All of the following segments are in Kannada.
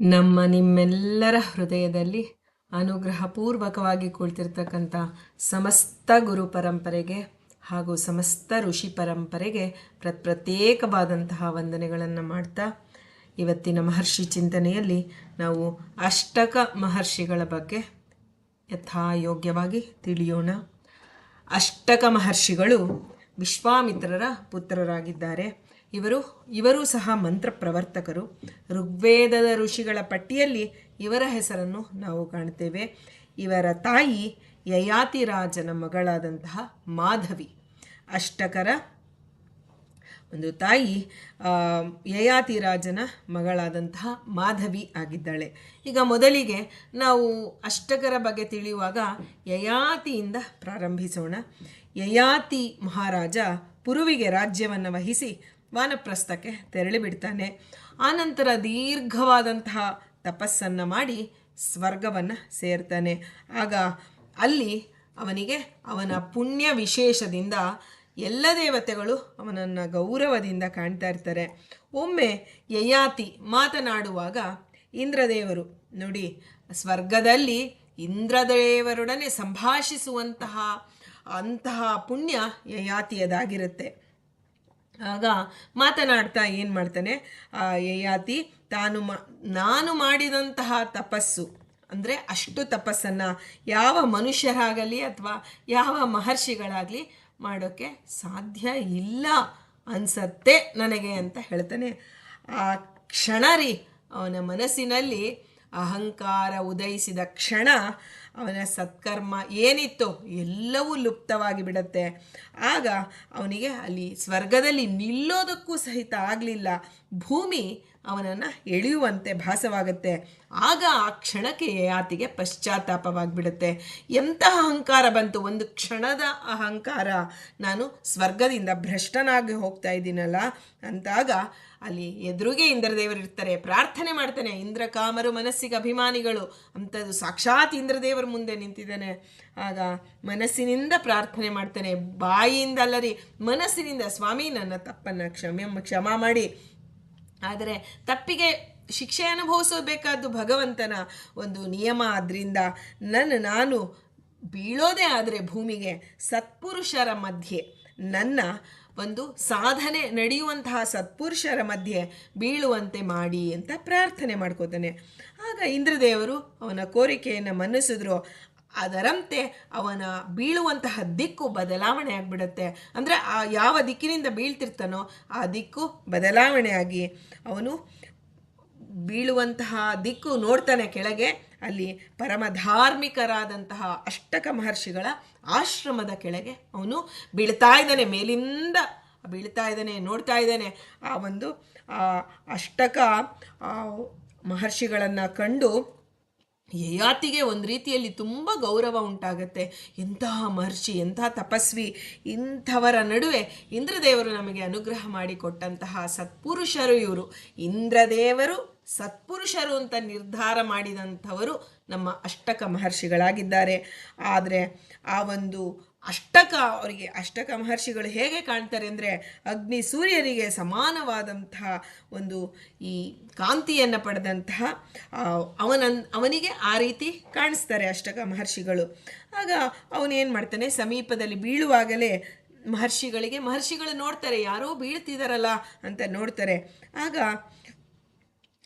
ನಮ್ಮ ನಿಮ್ಮೆಲ್ಲರ ಹೃದಯದಲ್ಲಿ ಅನುಗ್ರಹಪೂರ್ವಕವಾಗಿ ಕುಳಿತಿರ್ತಕ್ಕಂಥ ಸಮಸ್ತ ಗುರು ಪರಂಪರೆಗೆ ಹಾಗೂ ಸಮಸ್ತ ಋಷಿ ಪರಂಪರೆಗೆ ಪ್ರ, ಪ್ರತ್ಯೇಕವಾದಂತಹ ವಂದನೆಗಳನ್ನು ಮಾಡ್ತಾ ಇವತ್ತಿನ ಮಹರ್ಷಿ ಚಿಂತನೆಯಲ್ಲಿ ನಾವು ಅಷ್ಟಕ ಮಹರ್ಷಿಗಳ ಬಗ್ಗೆ ಯಥಾಯೋಗ್ಯವಾಗಿ ತಿಳಿಯೋಣ. ಅಷ್ಟಕ ಮಹರ್ಷಿಗಳು ವಿಶ್ವಾಮಿತ್ರರ ಪುತ್ರರಾಗಿದ್ದಾರೆ. ಇವರು, ಇವರೂ ಸಹ ಮಂತ್ರ ಪ್ರವರ್ತಕರು ಋಗ್ವೇದದ ಋಷಿಗಳ ಪಟ್ಟಿಯಲ್ಲಿ ಇವರ ಹೆಸರನ್ನು ನಾವು ಕಾಣ್ತೇವೆ. ಇವರ ತಾಯಿ ಯಯಾತಿ ರಾಜನ ಮಗಳಾದಂತಹ ಮಾಧವಿ. ಅಷ್ಟಕರ ಒಂದು ತಾಯಿ ಯಯಾತಿ ರಾಜನ ಮಗಳಾದಂತಹ ಮಾಧವಿ ಆಗಿದ್ದಾಳೆ. ಈಗ ಮೊದಲಿಗೆ ನಾವು ಅಷ್ಟಕರ ಬಗ್ಗೆ ತಿಳಿಯುವಾಗ ಯಯಾತಿಯಿಂದ ಪ್ರಾರಂಭಿಸೋಣ. ಯಯಾತಿ ಮಹಾರಾಜ, ಪುರುವಿಗೆ ರಾಜ್ಯವನ್ನು ವಹಿಸಿ ವಾನಪ್ರಸ್ಥಕ್ಕೆ ತೆರಳಿ ಬಿಡ್ತಾನೆ. ಆನಂತರ ದೀರ್ಘವಾದಂತಹ ತಪಸ್ಸನ್ನು ಮಾಡಿ ಸ್ವರ್ಗವನ್ನು ಸೇರ್ತಾನೆ. ಆಗ ಅಲ್ಲಿ ಅವನಿಗೆ ಅವನ ಪುಣ್ಯ ವಿಶೇಷದಿಂದ ಎಲ್ಲ ದೇವತೆಗಳು ಅವನನ್ನು ಗೌರವದಿಂದ ಕಾಣ್ತಾ ಇರ್ತಾರೆ. ಒಮ್ಮೆ ಯಯಾತಿ ಮಾತನಾಡುವಾಗ ಇಂದ್ರದೇವರು, ನೋಡಿ, ಸ್ವರ್ಗದಲ್ಲಿ ಇಂದ್ರದೇವರೊಡನೆ ಸಂಭಾಷಿಸುವಂತಹ ಅಂತಹ ಪುಣ್ಯ ಯಯಾತಿಯದಾಗಿರುತ್ತೆ. ಆಗ ಮಾತನಾಡ್ತಾ ಏನು ಮಾಡ್ತಾನೆ? ಯಯಾತಿ ತಾನು ಮಾ, ನಾನು ಮಾಡಿದಂತಹ ತಪಸ್ಸು, ಅಂದರೆ ಅಷ್ಟು ತಪಸ್ಸನ್ನು ಯಾವ ಮನುಷ್ಯರಾಗಲಿ ಅಥವಾ ಯಾವ ಮಹರ್ಷಿಗಳಾಗಲಿ ಮಾಡೋಕ್ಕೆ ಸಾಧ್ಯ ಇಲ್ಲ ಅನ್ಸತ್ತೆ ನನಗೆ ಅಂತ ಹೇಳ್ತಾನೆ. ಆ ಕ್ಷಣ ರೀ, ಅವನ ಮನಸ್ಸಿನಲ್ಲಿ ಅಹಂಕಾರ ಉದಯಿಸಿದ ಕ್ಷಣ ಅವನ ಸತ್ಕರ್ಮ ಏನಿತ್ತು ಎಲ್ಲವೂ ಲುಪ್ತವಾಗಿ ಬಿಡತ್ತೆ. ಆಗ ಅವನಿಗೆ ಅಲ್ಲಿ ಸ್ವರ್ಗದಲ್ಲಿ ನಿಲ್ಲೋದಕ್ಕೂ ಸಹಿತ ಆಗಲಿಲ್ಲ. ಭೂಮಿ ಅವನನ್ನು ಎಳೆಯುವಂತೆ ಭಾಸವಾಗುತ್ತೆ. ಆಗ ಆ ಕ್ಷಣಕ್ಕೆ ಆತಿಗೆ ಪಶ್ಚಾತ್ತಾಪವಾಗಿಬಿಡುತ್ತೆ ಎಂತಹ ಅಹಂಕಾರ ಬಂತು? ಒಂದು ಕ್ಷಣದ ಅಹಂಕಾರ. ನಾನು ಸ್ವರ್ಗದಿಂದ ಭ್ರಷ್ಟನಾಗಿ ಹೋಗ್ತಾ ಇದ್ದೀನಲ್ಲ. ಅಂತಾಗ ಅಲ್ಲಿ ಎದುರಿಗೆ ಇಂದ್ರದೇವರು ಇರ್ತಾರೆ, ಪ್ರಾರ್ಥನೆ ಮಾಡ್ತಾನೆ ಇಂದ್ರಕಾಮರು ಮನಸ್ಸಿಗೆ ಅಭಿಮಾನಿಗಳು. ಅಂಥದ್ದು ಸಾಕ್ಷಾತ್ ಇಂದ್ರದೇವರ ಮುಂದೆ ನಿಂತಿದ್ದಾನೆ. ಆಗ ಮನಸ್ಸಿನಿಂದ ಪ್ರಾರ್ಥನೆ ಮಾಡ್ತಾನೆ, ಬಾಯಿಯಿಂದ ಅಲ್ಲರಿ, ಮನಸ್ಸಿನಿಂದ, ಸ್ವಾಮಿ, ನನ್ನ ತಪ್ಪನ್ನು ಕ್ಷಮೆ, ಕ್ಷಮ ಮಾಡಿ. ಆದರೆ ತಪ್ಪಿಗೆ ಶಿಕ್ಷೆ ಅನುಭವಿಸಬೇಕಾದ್ದು ಭಗವಂತನ ಒಂದು ನಿಯಮ. ಆದ್ದರಿಂದ ನನ್ನ ನಾನು ಬೀಳೋದೇ ಆದರೆ ಭೂಮಿಗೆ ಸತ್ಪುರುಷರ ಮಧ್ಯೆ, ನನ್ನ ಒಂದು ಸಾಧನೆ ನಡೆಯುವಂತಹ ಸತ್ಪುರುಷರ ಮಧ್ಯೆ ಬೀಳುವಂತೆ ಮಾಡಿ ಅಂತ ಪ್ರಾರ್ಥನೆ ಮಾಡ್ಕೋತಾನೆ. ಆಗ ಇಂದ್ರದೇವರು ಅವನ ಕೋರಿಕೆಯನ್ನು ಮನ್ನಿಸಿದ್ರು. ಅದರಂತೆ ಅವನ ಬೀಳುವಂತಹ ದಿಕ್ಕು ಬದಲಾವಣೆ ಆಗಿಬಿಡುತ್ತೆ. ಅಂದರೆ ಆ ಯಾವ ದಿಕ್ಕಿನಿಂದ ಬೀಳ್ತಿರ್ತಾನೋ ಆ ದಿಕ್ಕು ಬದಲಾವಣೆಯಾಗಿ ಅವನು ಬೀಳುವಂತಹ ದಿಕ್ಕು ನೋಡ್ತಾನೆ ಕೆಳಗೆ. ಅಲ್ಲಿ ಪರಮಧಾರ್ಮಿಕರಾದಂತಹ ಅಷ್ಟಕ ಮಹರ್ಷಿಗಳ ಆಶ್ರಮದ ಕೆಳಗೆ ಅವನು ಬೀಳ್ತಾ ಇದ್ದಾನೆ, ಮೇಲಿಂದ ಬೀಳ್ತಾ ಇದ್ದಾನೆ, ನೋಡ್ತಾ ಇದ್ದಾನೆ. ಆ ಒಂದು ಅಷ್ಟಕ ಮಹರ್ಷಿಗಳನ್ನು ಕಂಡು ಯಯಾತಿಗೆ ಒಂದು ರೀತಿಯಲ್ಲಿ ತುಂಬ ಗೌರವ ಉಂಟಾಗತ್ತೆ. ಎಂತಹ ಮಹರ್ಷಿ ಎಂತಹ ತಪಸ್ವಿ, ಇಂಥವರ ನಡುವೆ ಇಂದ್ರದೇವರು ನಮಗೆ ಅನುಗ್ರಹ ಮಾಡಿಕೊಟ್ಟಂತಹ ಸತ್ಪುರುಷರು ಇವರು. ಇಂದ್ರದೇವರು ಸತ್ಪುರುಷರು ಅಂತ ನಿರ್ಧಾರ ಮಾಡಿದಂಥವರು ನಮ್ಮ ಅಷ್ಟಕ ಮಹರ್ಷಿಗಳಾಗಿದ್ದಾರೆ. ಆದರೆ ಆ ಒಂದು ಅಷ್ಟಕ ಅವರಿಗೆ ಅಷ್ಟಕ ಮಹರ್ಷಿಗಳು ಹೇಗೆ ಕಾಣ್ತಾರೆ ಅಂದರೆ ಅಗ್ನಿ ಸೂರ್ಯರಿಗೆ ಸಮಾನವಾದಂತಹ ಒಂದು ಈ ಕಾಂತಿಯನ್ನು ಪಡೆದಂತಹ ಅವನ ಅವನಿಗೆ ಆ ರೀತಿ ಕಾಣಿಸ್ತಾರೆ ಅಷ್ಟಕ ಮಹರ್ಷಿಗಳು. ಆಗ ಅವನೇನು ಮಾಡ್ತಾನೆ? ಸಮೀಪದಲ್ಲಿ ಬೀಳುವಾಗಲೇ ಮಹರ್ಷಿಗಳಿಗೆ, ಮಹರ್ಷಿಗಳು ನೋಡ್ತಾರೆ, ಯಾರೋ ಬೀಳ್ತಿದಾರಲ್ಲ ಅಂತ ನೋಡ್ತಾರೆ. ಆಗ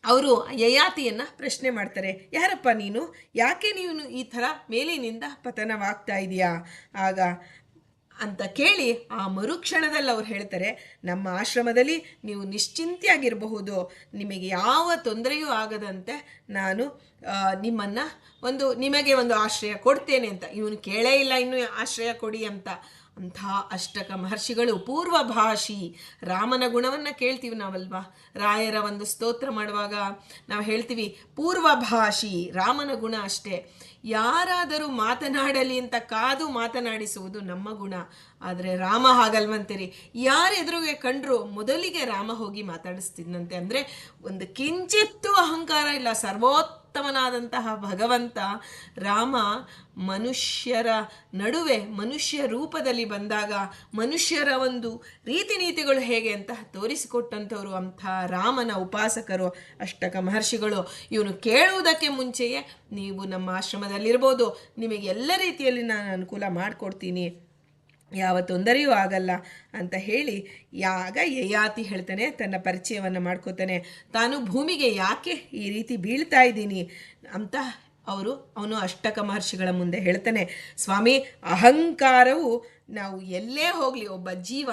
ಅವರು ಯಯಾತಿಯನ್ನು ಪ್ರಶ್ನೆ ಮಾಡ್ತಾರೆ, ಯಾರಪ್ಪ ನೀನು? ಯಾಕೆ ನೀನು ಈ ಥರ ಮೇಲಿನಿಂದ ಪತನವಾಗ್ತಾ ಇದೆಯಾ? ಆಗ ಅಂತ ಕೇಳಿ ಆ ಮರುಕ್ಷಣದಲ್ಲಿ ಅವ್ರು ಹೇಳ್ತಾರೆ, ನಮ್ಮ ಆಶ್ರಮದಲ್ಲಿ ನೀವು ನಿಶ್ಚಿಂತೆಯಾಗಿರಬಹುದು. ನಿಮಗೆ ಯಾವ ತೊಂದರೆಯೂ ಆಗದಂತೆ ನಾನು ನಿಮ್ಮನ್ನು ಒಂದು, ನಿಮಗೆ ಒಂದು ಆಶ್ರಯ ಕೊಡ್ತೇನೆ ಅಂತ. ಇವನು ಕೇಳೇ ಇಲ್ಲ, ಇನ್ನೂ ಆಶ್ರಯ ಕೊಡಿ ಅಂತ. ಅಂಥ ಅಷ್ಟಕ ಮಹರ್ಷಿಗಳು ಪೂರ್ವಭಾಷಿ ರಾಮನ ಗುಣವನ್ನು ಕೇಳ್ತೀವಿ ನಾವಲ್ವಾ? ರಾಯರ ಒಂದು ಸ್ತೋತ್ರ ಮಾಡುವಾಗ ನಾವು ಹೇಳ್ತೀವಿ, ಪೂರ್ವಭಾಷಿ ರಾಮನ ಗುಣ ಅಷ್ಟೇ. ಯಾರಾದರೂ ಮಾತನಾಡಲಿ ಅಂತ ಕಾದು ಮಾತನಾಡಿಸುವುದು ನಮ್ಮ ಗುಣ. ಆದರೆ ರಾಮ ಹಾಗಲ್ವಂತೀರಿ. ಯಾರ ಎದುರುಗೆ ಕಂಡ್ರು ಮೊದಲಿಗೆ ರಾಮ ಹೋಗಿ ಮಾತಾಡಿಸ್ತಿದ್ನಂತೆ ಅಂದರೆ ಒಂದು ಕಿಂಚಿತ್ತೂ ಅಹಂಕಾರ ಇಲ್ಲ, ಸರ್ವೋತ್ ಸರ್ವೋತ್ತಮನಾದಂತಹ ಭಗವಂತ ರಾಮ ಮನುಷ್ಯರ ನಡುವೆ ಮನುಷ್ಯ ರೂಪದಲ್ಲಿ ಬಂದಾಗ ಮನುಷ್ಯರ ಒಂದು ರೀತಿ ನೀತಿಗಳು ಹೇಗೆ ಅಂತ ತೋರಿಸಿಕೊಟ್ಟಂಥವ್ರು ಅಂಥ ರಾಮನ ಉಪಾಸಕರು, ಅಷ್ಟಕ ಮಹರ್ಷಿಗಳು. ಇವನು ಕೇಳುವುದಕ್ಕೆ ಮುಂಚೆಯೇ ನೀವು ನಮ್ಮ ಆಶ್ರಮದಲ್ಲಿರ್ಬೋದು. ನಿಮಗೆ ಎಲ್ಲ ರೀತಿಯಲ್ಲಿ ನಾನು ಅನುಕೂಲ ಮಾಡಿಕೊಡ್ತೀನಿ. ಯಾವ ತೊಂದರೆಯೂ ಆಗಲ್ಲ ಅಂತ ಹೇಳಿ ಯಾಗ ಯಯಾತಿ ಹೇಳ್ತಾನೆ, ತನ್ನ ಪರಿಚಯವನ್ನು ಮಾಡ್ಕೋತಾನೆ. ತಾನು ಭೂಮಿಗೆ ಯಾಕೆ ಈ ರೀತಿ ಬೀಳ್ತಾ ಇದ್ದೀನಿ ಅಂತ ಅವರು ಅವನು ಅಷ್ಟಕ ಮಹರ್ಷಿಗಳ ಮುಂದೆ ಹೇಳ್ತಾನೆ. ಸ್ವಾಮಿ, ಅಹಂಕಾರವು ನಾವು ಎಲ್ಲೇ ಹೋಗಲಿ, ಒಬ್ಬ ಜೀವ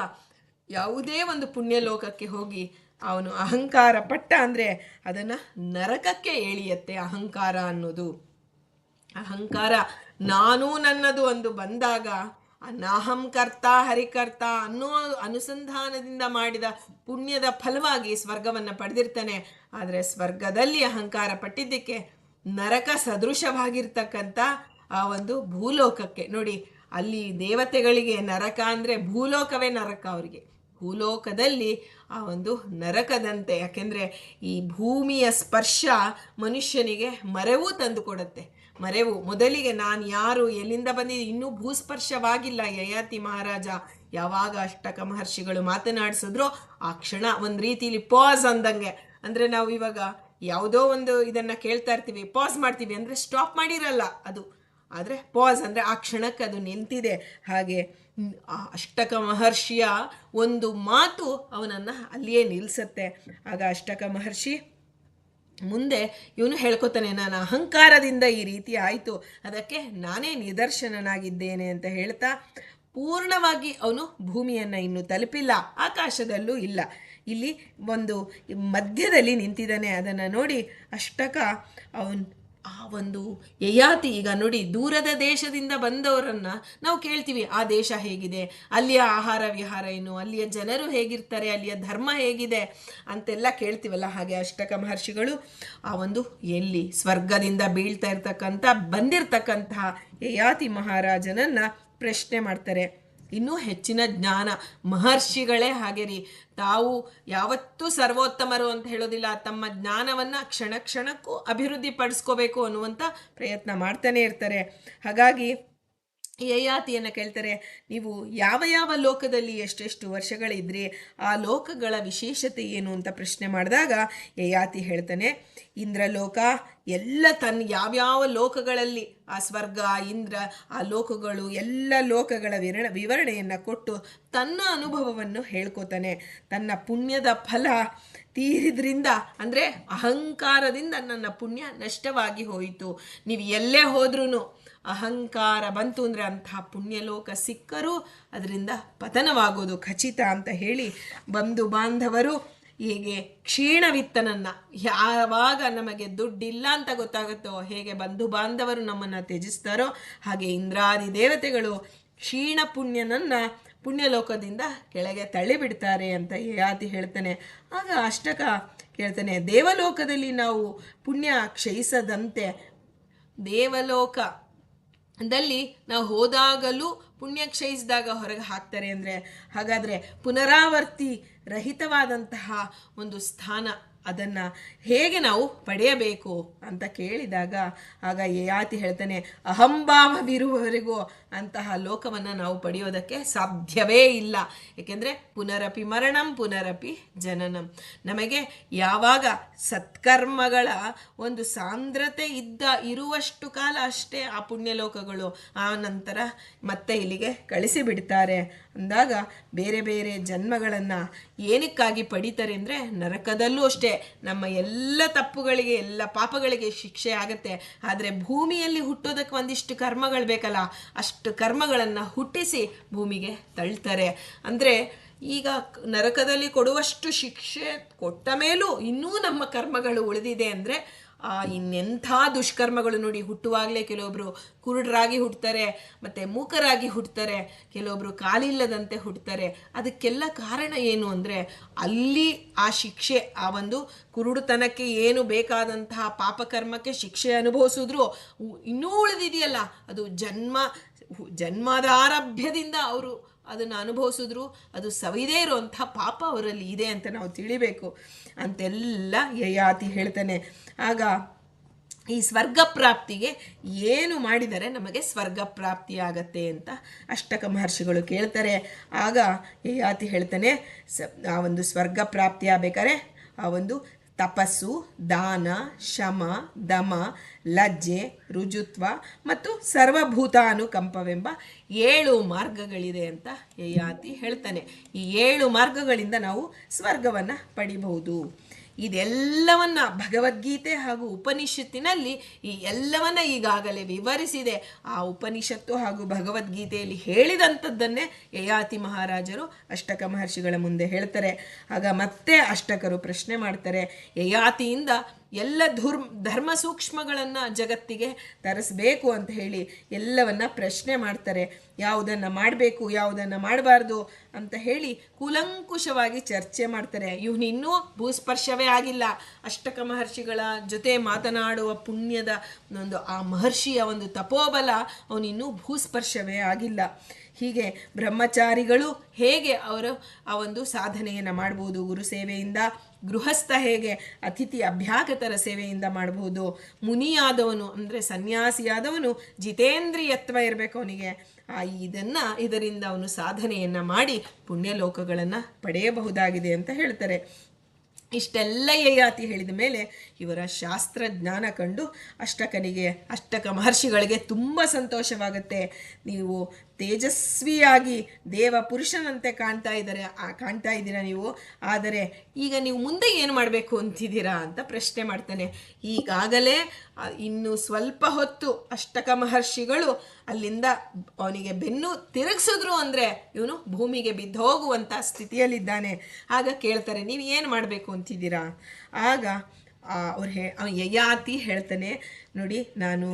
ಯಾವುದೇ ಒಂದು ಪುಣ್ಯಲೋಕಕ್ಕೆ ಹೋಗಿ ಅವನು ಅಹಂಕಾರ ಪಟ್ಟ ಅಂದರೆ ಅದನ್ನು ನರಕಕ್ಕೆ ಎಳಿಯತ್ತೆ ಅಹಂಕಾರ ಅನ್ನೋದು. ಅಹಂಕಾರ ನಾನು ನನ್ನದು ಒಂದು ಬಂದಾಗ ನಾಹಂ ಕರ್ತ ಹರಿಕರ್ತ ಅನ್ನೋ ಅನುಸಂಧಾನದಿಂದ ಮಾಡಿದ ಪುಣ್ಯದ ಫಲವಾಗಿ ಸ್ವರ್ಗವನ್ನು ಪಡೆದಿರ್ತಾನೆ. ಆದರೆ ಸ್ವರ್ಗದಲ್ಲಿ ಅಹಂಕಾರ ಪಟ್ಟಿದ್ದಕ್ಕೆ ನರಕ ಸದೃಶವಾಗಿರ್ತಕ್ಕಂಥ ಆ ಒಂದು ಭೂಲೋಕಕ್ಕೆ. ನೋಡಿ, ಅಲ್ಲಿ ದೇವತೆಗಳಿಗೆ ನರಕ ಅಂದರೆ ಭೂಲೋಕವೇ ನರಕ ಅವರಿಗೆ. ಭೂಲೋಕದಲ್ಲಿ ಆ ಒಂದು ನರಕದಂತೆ. ಯಾಕೆಂದರೆ ಈ ಭೂಮಿಯ ಸ್ಪರ್ಶ ಮನುಷ್ಯನಿಗೆ ಮರೆವೂ ತಂದು ಕೊಡುತ್ತೆ ಮರೆವು. ಮೊದಲಿಗೆ ನಾನು ಯಾರು? ಎಲ್ಲಿಂದ ಬಂದಿದ್ದೆ ಇನ್ನೂ ಭೂಸ್ಪರ್ಶವಾಗಿಲ್ಲ, ಯಯಾತಿ ಮಹಾರಾಜ. ಯಾವಾಗ ಅಷ್ಟಕ ಮಹರ್ಷಿಗಳು ಮಾತನಾಡಿಸಿದ್ರು, ಆ ಕ್ಷಣ ಒಂದು ರೀತಿಲಿ ಪಾಸ್ ಅಂದಂಗೆ. ಅಂದರೆ ನಾವು ಇವಾಗ ಯಾವುದೋ ಒಂದು ಇದನ್ನು ಕೇಳ್ತಾ ಇರ್ತೀವಿ ಪಾಸ್ ಮಾಡ್ತೀವಿ ಅಂದರೆ ಸ್ಟಾಪ್ ಮಾಡಿರಲ್ಲ ಅದು. ಆದರೆ ಪಾಸ್ ಅಂದರೆ ಆ ಕ್ಷಣಕ್ಕೆ ಅದು ನಿಂತಿದೆ. ಹಾಗೆ ಅಷ್ಟಕ ಮಹರ್ಷಿಯ ಒಂದು ಮಾತು ಅವನನ್ನು ಅಲ್ಲಿಯೇ ನಿಲ್ಲಿಸುತ್ತೆ ಆಗ ಅಷ್ಟಕ ಮಹರ್ಷಿ ಮುಂದೆ ಇವನು ಹೇಳ್ಕೊತಾನೆ, ನಾನು ಅಹಂಕಾರದಿಂದ ಈ ರೀತಿ ಆಯಿತು, ಅದಕ್ಕೆ ನಾನೇ ನಿದರ್ಶನನಾಗಿದ್ದೇನೆ ಅಂತ ಹೇಳ್ತಾ, ಪೂರ್ಣವಾಗಿ ಅವನು ಭೂಮಿಯನ್ನು ಇನ್ನು ತಲುಪಿಲ್ಲ, ಆಕಾಶದಲ್ಲೂ ಇಲ್ಲ. ಇಲ್ಲಿ ಒಂದು ಮಧ್ಯದಲ್ಲಿ ನಿಂತಿದ್ದಾನೆ, ಅದನ್ನು ನೋಡಿ ಅಷ್ಟಕ ಅವನ್ ಆ ಒಂದು ಯಯಾತಿ ಈಗ ನೋಡಿ ದೂರದ ದೇಶದಿಂದ ಬಂದವರನ್ನ ನಾವು ಕೇಳ್ತೀವಿ, ಆ ದೇಶ ಹೇಗಿದೆ, ಅಲ್ಲಿಯ ಆಹಾರ ವಿಹಾರ ಏನು, ಅಲ್ಲಿಯ ಜನರು ಹೇಗಿರ್ತಾರೆ, ಅಲ್ಲಿಯ ಧರ್ಮ ಹೇಗಿದೆ ಅಂತೆಲ್ಲ ಕೇಳ್ತೀವಲ್ಲ. ಹಾಗೆ ಅಷ್ಟಕ ಮಹರ್ಷಿಗಳು ಆ ಒಂದು ಎಲ್ಲಿ ಸ್ವರ್ಗದಿಂದ ಬೀಳ್ತಾ ಇರ್ತಕ್ಕಂಥ, ಬಂದಿರತಕ್ಕಂತಹ ಯಯಾತಿ ಮಹಾರಾಜನನ್ನ ಪ್ರಶ್ನೆ ಮಾಡ್ತಾರೆ. ಇನ್ನೂ ಹೆಚ್ಚಿನ ಜ್ಞಾನ. ಮಹರ್ಷಿಗಳೇ ಹಾಗೆ ರೀ. ತಾವು ಯಾವತ್ತೂ ಸರ್ವೋತ್ತಮರು ಅಂತ ಹೇಳೋದಿಲ್ಲ. ತಮ್ಮ ಜ್ಞಾನವನ್ನು ಕ್ಷಣ ಕ್ಷಣಕ್ಕೂ ಅಭಿವೃದ್ಧಿ ಪಡಿಸ್ಕೋಬೇಕು ಅನ್ನುವಂಥ ಪ್ರಯತ್ನ ಮಾಡ್ತಾನೆ ಇರ್ತಾರೆ. ಹಾಗಾಗಿ ಯಯಾತಿಯನ್ನು ಕೇಳ್ತಾರೆ, ನೀವು ಯಾವ ಯಾವ ಲೋಕದಲ್ಲಿ ಎಷ್ಟೆಷ್ಟು ವರ್ಷಗಳಿದ್ರಿ, ಆ ಲೋಕಗಳ ವಿಶೇಷತೆ ಏನು ಅಂತ ಪ್ರಶ್ನೆ ಮಾಡಿದಾಗ ಯಯಾತಿ ಹೇಳ್ತಾನೆ, ಇಂದ್ರಲೋಕ ಎಲ್ಲ ತನ್ನ ಯಾವ್ಯಾವ ಲೋಕಗಳಲ್ಲಿ ಆ ಸ್ವರ್ಗ, ಇಂದ್ರ, ಆ ಲೋಕಗಳು ಎಲ್ಲ ಲೋಕಗಳ ವಿರಣ ವಿವರಣೆಯನ್ನು ಕೊಟ್ಟು ತನ್ನ ಅನುಭವವನ್ನು ಹೇಳ್ಕೊತಾನೆ. ತನ್ನ ಪುಣ್ಯದ ಫಲ ತೀರಿದ್ರಿಂದ, ಅಂದರೆ ಅಹಂಕಾರದಿಂದ ನನ್ನ ಪುಣ್ಯ ನಷ್ಟವಾಗಿ ಹೋಯಿತು. ನೀವು ಎಲ್ಲೇ ಹೋದ್ರೂ ಅಹಂಕಾರ ಬಂತು ಅಂದರೆ ಅಂತಹ ಪುಣ್ಯಲೋಕ ಸಿಕ್ಕರೂ ಅದರಿಂದ ಪತನವಾಗೋದು ಖಚಿತ ಅಂತ ಹೇಳಿ ಬಂಧು ಬಾಂಧವರು ಹೀಗೆ ಕ್ಷೀಣವಿತ್ತನನ್ನು ಯಾವಾಗ ನಮಗೆ ದುಡ್ಡಿಲ್ಲ ಅಂತ ಗೊತ್ತಾಗುತ್ತೋ, ಹೇಗೆ ಬಂಧು ಬಾಂಧವರು ನಮ್ಮನ್ನು ತ್ಯಜಿಸ್ತಾರೋ, ಹಾಗೆ ಇಂದ್ರಾದಿ ದೇವತೆಗಳು ಕ್ಷೀಣ ಪುಣ್ಯನನ್ನು ಪುಣ್ಯಲೋಕದಿಂದ ಕೆಳಗೆ ತಳ್ಳಿಬಿಡ್ತಾರೆ ಅಂತ ಯಾತಿ ಹೇಳ್ತಾನೆ. ಆಗ ಅಷ್ಟಕ ಹೇಳ್ತಾನೆ, ದೇವಲೋಕದಲ್ಲಿ ನಾವು ಪುಣ್ಯ ಕ್ಷಯಿಸದಂತೆ ದೇವಲೋಕದಲ್ಲಿ ನಾವು ಹೋದಾಗಲೂ ಪುಣ್ಯ ಕ್ಷಯಿಸಿದಾಗ ಹೊರಗೆ ಹಾಕ್ತಾರೆ ಅಂದರೆ ಹಾಗಾದರೆ ಪುನರಾವರ್ತಿ ರಹಿತವಾದಂತಹ ಒಂದು ಸ್ಥಾನ ಅದನ್ನು ಹೇಗೆ ನಾವು ಪಡೆಯಬೇಕು ಅಂತ ಕೇಳಿದಾಗ ಆಗ ಯಯಾತಿ ಹೇಳ್ತಾನೆ ಅಹಂಭಾವವಿರುವವರೆಗೂ ಅಂತಹ ಲೋಕವನ್ನು ನಾವು ಪಡೆಯೋದಕ್ಕೆ ಸಾಧ್ಯವೇ ಇಲ್ಲ. ಏಕೆಂದರೆ ಪುನರಪಿ ಮರಣಂ, ಪುನರಪಿ ಜನನಂ. ನಮಗೆ ಯಾವಾಗ ಸತ್ಕರ್ಮಗಳ ಒಂದು ಸಾಂದ್ರತೆ ಇದ್ದ ಇರುವಷ್ಟು ಕಾಲ ಅಷ್ಟೇ ಆ ಪುಣ್ಯಲೋಕಗಳು, ಆ ನಂತರ ಮತ್ತೆ ಇಲ್ಲಿಗೆ ಕಳಿಸಿಬಿಡ್ತಾರೆ ಅಂದಾಗ ಬೇರೆ ಬೇರೆ ಜನ್ಮಗಳನ್ನು ಏನಕ್ಕಾಗಿ ಪಡಿತಾರೆ ಅಂದರೆ ನರಕದಲ್ಲೂ ಅಷ್ಟೇ. ನಮ್ಮ ಎಲ್ಲ ತಪ್ಪುಗಳಿಗೆ, ಎಲ್ಲ ಪಾಪಗಳಿಗೆ ಶಿಕ್ಷೆ ಆಗುತ್ತೆ. ಆದರೆ ಭೂಮಿಯಲ್ಲಿ ಹುಟ್ಟೋದಕ್ಕೆ ಒಂದಿಷ್ಟು ಕರ್ಮಗಳು ಬೇಕಲ್ಲ, ಅಷ್ಟು ಕರ್ಮಗಳನ್ನು ಹುಟ್ಟಿಸಿ ಭೂಮಿಗೆ ತಳ್ತಾರೆ. ಅಂದರೆ ಈಗ ನರಕದಲ್ಲಿ ಕೊಡುವಷ್ಟು ಶಿಕ್ಷೆ ಕೊಟ್ಟ ಮೇಲೂ ಇನ್ನೂ ನಮ್ಮ ಕರ್ಮಗಳು ಉಳಿದಿದೆ ಅಂದರೆ ಆ, ಇನ್ನೆಂಥ ದುಷ್ಕರ್ಮಗಳು ನೋಡಿ ಹುಟ್ಟುವಾಗಲೇ ಕೆಲವೊಬ್ಬರು ಕುರುಡರಾಗಿ ಹುಟ್ಟುತ್ತಾರೆ ಮತ್ತು ಮೂಕರಾಗಿ ಹುಟ್ಟುತ್ತಾರೆ ಕೆಲವೊಬ್ಬರು ಕಾಲಿಲ್ಲದಂತೆ ಹುಟ್ಟುತ್ತಾರೆ ಅದಕ್ಕೆಲ್ಲ ಕಾರಣ ಏನು ಅಂದರೆ ಅಲ್ಲಿ ಆ ಶಿಕ್ಷೆ, ಆ ಒಂದು ಕುರುಡುತನಕ್ಕೆ ಏನು ಬೇಕಾದಂತಹ ಪಾಪಕರ್ಮಕ್ಕೆ ಶಿಕ್ಷೆ ಅನುಭವಿಸಿದ್ರು. ಇನ್ನೂ ಉಳಿದಿದೆಯಲ್ಲ, ಅದು ಜನ್ಮ ಜನ್ಮದಾರಭ್ಯದಿಂದ ಅವರು ಅದನ್ನು ಅನುಭವಿಸಿದ್ರು. ಅದು ಸವಿದೇ ಇರುವಂಥ ಪಾಪ ಅವರಲ್ಲಿ ಇದೆ ಅಂತ ನಾವು ತಿಳಿಬೇಕು. ಅಂತೆಲ್ಲ ಯಯಾತಿ ಹೇಳ್ತಾನೆ. ಆಗ ಈ ಸ್ವರ್ಗ ಪ್ರಾಪ್ತಿಗೆ ಏನು ಮಾಡಿದರೆ ನಮಗೆ ಸ್ವರ್ಗ ಪ್ರಾಪ್ತಿ ಆಗತ್ತೆ ಅಂತ ಅಷ್ಟಕ ಮಹರ್ಷಿಗಳು ಕೇಳ್ತಾರೆ. ಆಗ ಯಾತಿ ಹೇಳ್ತಾನೆ, ಸ, ಆ ಒಂದು ಸ್ವರ್ಗ ಪ್ರಾಪ್ತಿ ಆಗಬೇಕಾದ್ರೆ ಆ ಒಂದು ತಪಸ್ಸು, ದಾನ, ಶಮ, ದಮ, ಲಜ್ಜೆ, ರುಜುತ್ವ ಮತ್ತು ಸರ್ವಭೂತಾನುಕಂಪವೆಂಬ ಏಳು ಮಾರ್ಗಗಳಿದೆ ಅಂತ ಯಯಾತಿ ಹೇಳ್ತಾನೆ. ಈ ಏಳು ಮಾರ್ಗಗಳಿಂದ ನಾವು ಸ್ವರ್ಗವನ್ನು ಪಡಿಬಹುದು. ಇದೆಲ್ಲವನ್ನ ಭಗವದ್ಗೀತೆ ಹಾಗೂ ಉಪನಿಷತ್ತಿನಲ್ಲಿ ಈ ಎಲ್ಲವನ್ನ ಈಗಾಗಲೇ ವಿವರಿಸಿದೆ. ಆ ಉಪನಿಷತ್ತು ಹಾಗೂ ಭಗವದ್ಗೀತೆಯಲ್ಲಿ ಹೇಳಿದಂಥದ್ದನ್ನೇ ಯಯಾತಿ ಮಹಾರಾಜರು ಅಷ್ಟಕ ಮಹರ್ಷಿಗಳ ಮುಂದೆ ಹೇಳ್ತಾರೆ. ಆಗ ಮತ್ತೆ ಅಷ್ಟಕರು ಪ್ರಶ್ನೆ ಮಾಡ್ತಾರೆ. ಯಯಾತಿಯಿಂದ ಎಲ್ಲ ಧುರ್ಮ, ಧರ್ಮ ಸೂಕ್ಷ್ಮಗಳನ್ನು ಜಗತ್ತಿಗೆ ತರಿಸ್ಬೇಕು ಅಂತ ಹೇಳಿ ಎಲ್ಲವನ್ನ ಪ್ರಶ್ನೆ ಮಾಡ್ತಾರೆ. ಯಾವುದನ್ನು ಮಾಡಬೇಕು, ಯಾವುದನ್ನು ಮಾಡಬಾರ್ದು ಅಂತ ಹೇಳಿ ಕೂಲಂಕುಷವಾಗಿ ಚರ್ಚೆ ಮಾಡ್ತಾರೆ. ಇವನು ಇನ್ನೂ ಭೂಸ್ಪರ್ಶವೇ ಆಗಿಲ್ಲ. ಅಷ್ಟಕ ಮಹರ್ಷಿಗಳ ಜೊತೆ ಮಾತನಾಡುವ ಪುಣ್ಯದ ಒಂದು ಆ ಮಹರ್ಷಿಯ ಒಂದು ತಪೋಬಲ ಅವನಿನ್ನೂ ಭೂಸ್ಪರ್ಶವೇ ಆಗಿಲ್ಲ. ಹೀಗೆ ಬ್ರಹ್ಮಚಾರಿಗಳು ಹೇಗೆ ಅವರು ಆ ಒಂದು ಸಾಧನೆಯನ್ನು ಮಾಡ್ಬೋದು, ಗುರು ಸೇವೆಯಿಂದ, ಗೃಹಸ್ಥ ಹೇಗೆ ಅತಿಥಿ ಅಭ್ಯಾಗತರ ಸೇವೆಯಿಂದ ಮಾಡಬಹುದು ಮುನಿಯಾದವನು ಅಂದರೆ ಸನ್ಯಾಸಿಯಾದವನು ಜಿತೇಂದ್ರಿಯತ್ವ ಇರಬೇಕು ಅವನಿಗೆ. ಆ, ಇದನ್ನು, ಇದರಿಂದ ಅವನು ಸಾಧನೆಯನ್ನು ಮಾಡಿ ಪುಣ್ಯಲೋಕಗಳನ್ನು ಪಡೆಯಬಹುದಾಗಿದೆ ಅಂತ ಹೇಳ್ತಾರೆ. ಇಷ್ಟೆಲ್ಲ ಯಯಾತಿ ಹೇಳಿದ ಮೇಲೆ ಇವರ ಶಾಸ್ತ್ರ ಜ್ಞಾನ ಕಂಡು ಅಷ್ಟಕನಿಗೆ, ಅಷ್ಟಕ ಮಹರ್ಷಿಗಳಿಗೆ ತುಂಬ ಸಂತೋಷವಾಗುತ್ತೆ. ನೀವು ತೇಜಸ್ವಿಯಾಗಿ ದೇವ ಪುರುಷನಂತೆ ಕಾಣ್ತಾ ಇದ್ದಾರೆ ಕಾಣ್ತಾ ಇದ್ದೀರಾ ನೀವು? ಆದರೆ ಈಗ ನೀವು ಮುಂದೆ ಏನು ಮಾಡಬೇಕು ಅಂತಿದ್ದೀರಾ ಅಂತ ಪ್ರಶ್ನೆ ಮಾಡ್ತಾನೆ. ಈಗಾಗಲೇ ಇನ್ನು ಸ್ವಲ್ಪ ಹೊತ್ತು ಅಷ್ಟಕ ಮಹರ್ಷಿಗಳು ಅಲ್ಲಿಂದ ಅವನಿಗೆ ಬೆನ್ನು ತಿರುಗಿಸಿದ್ರು ಅಂದರೆ ಇವನು ಭೂಮಿಗೆ ಬಿದ್ದು ಹೋಗುವಂಥ ಸ್ಥಿತಿಯಲ್ಲಿದ್ದಾನೆ. ಆಗ ಕೇಳ್ತಾರೆ, ನೀವು ಏನು ಮಾಡಬೇಕು ಅಂತಿದ್ದೀರಾ? ಆಗ ಅವ್ರು ಹೇ ಅವ ಯಯಾತಿ ಹೇಳ್ತಾನೆ, ನೋಡಿ, ನಾನು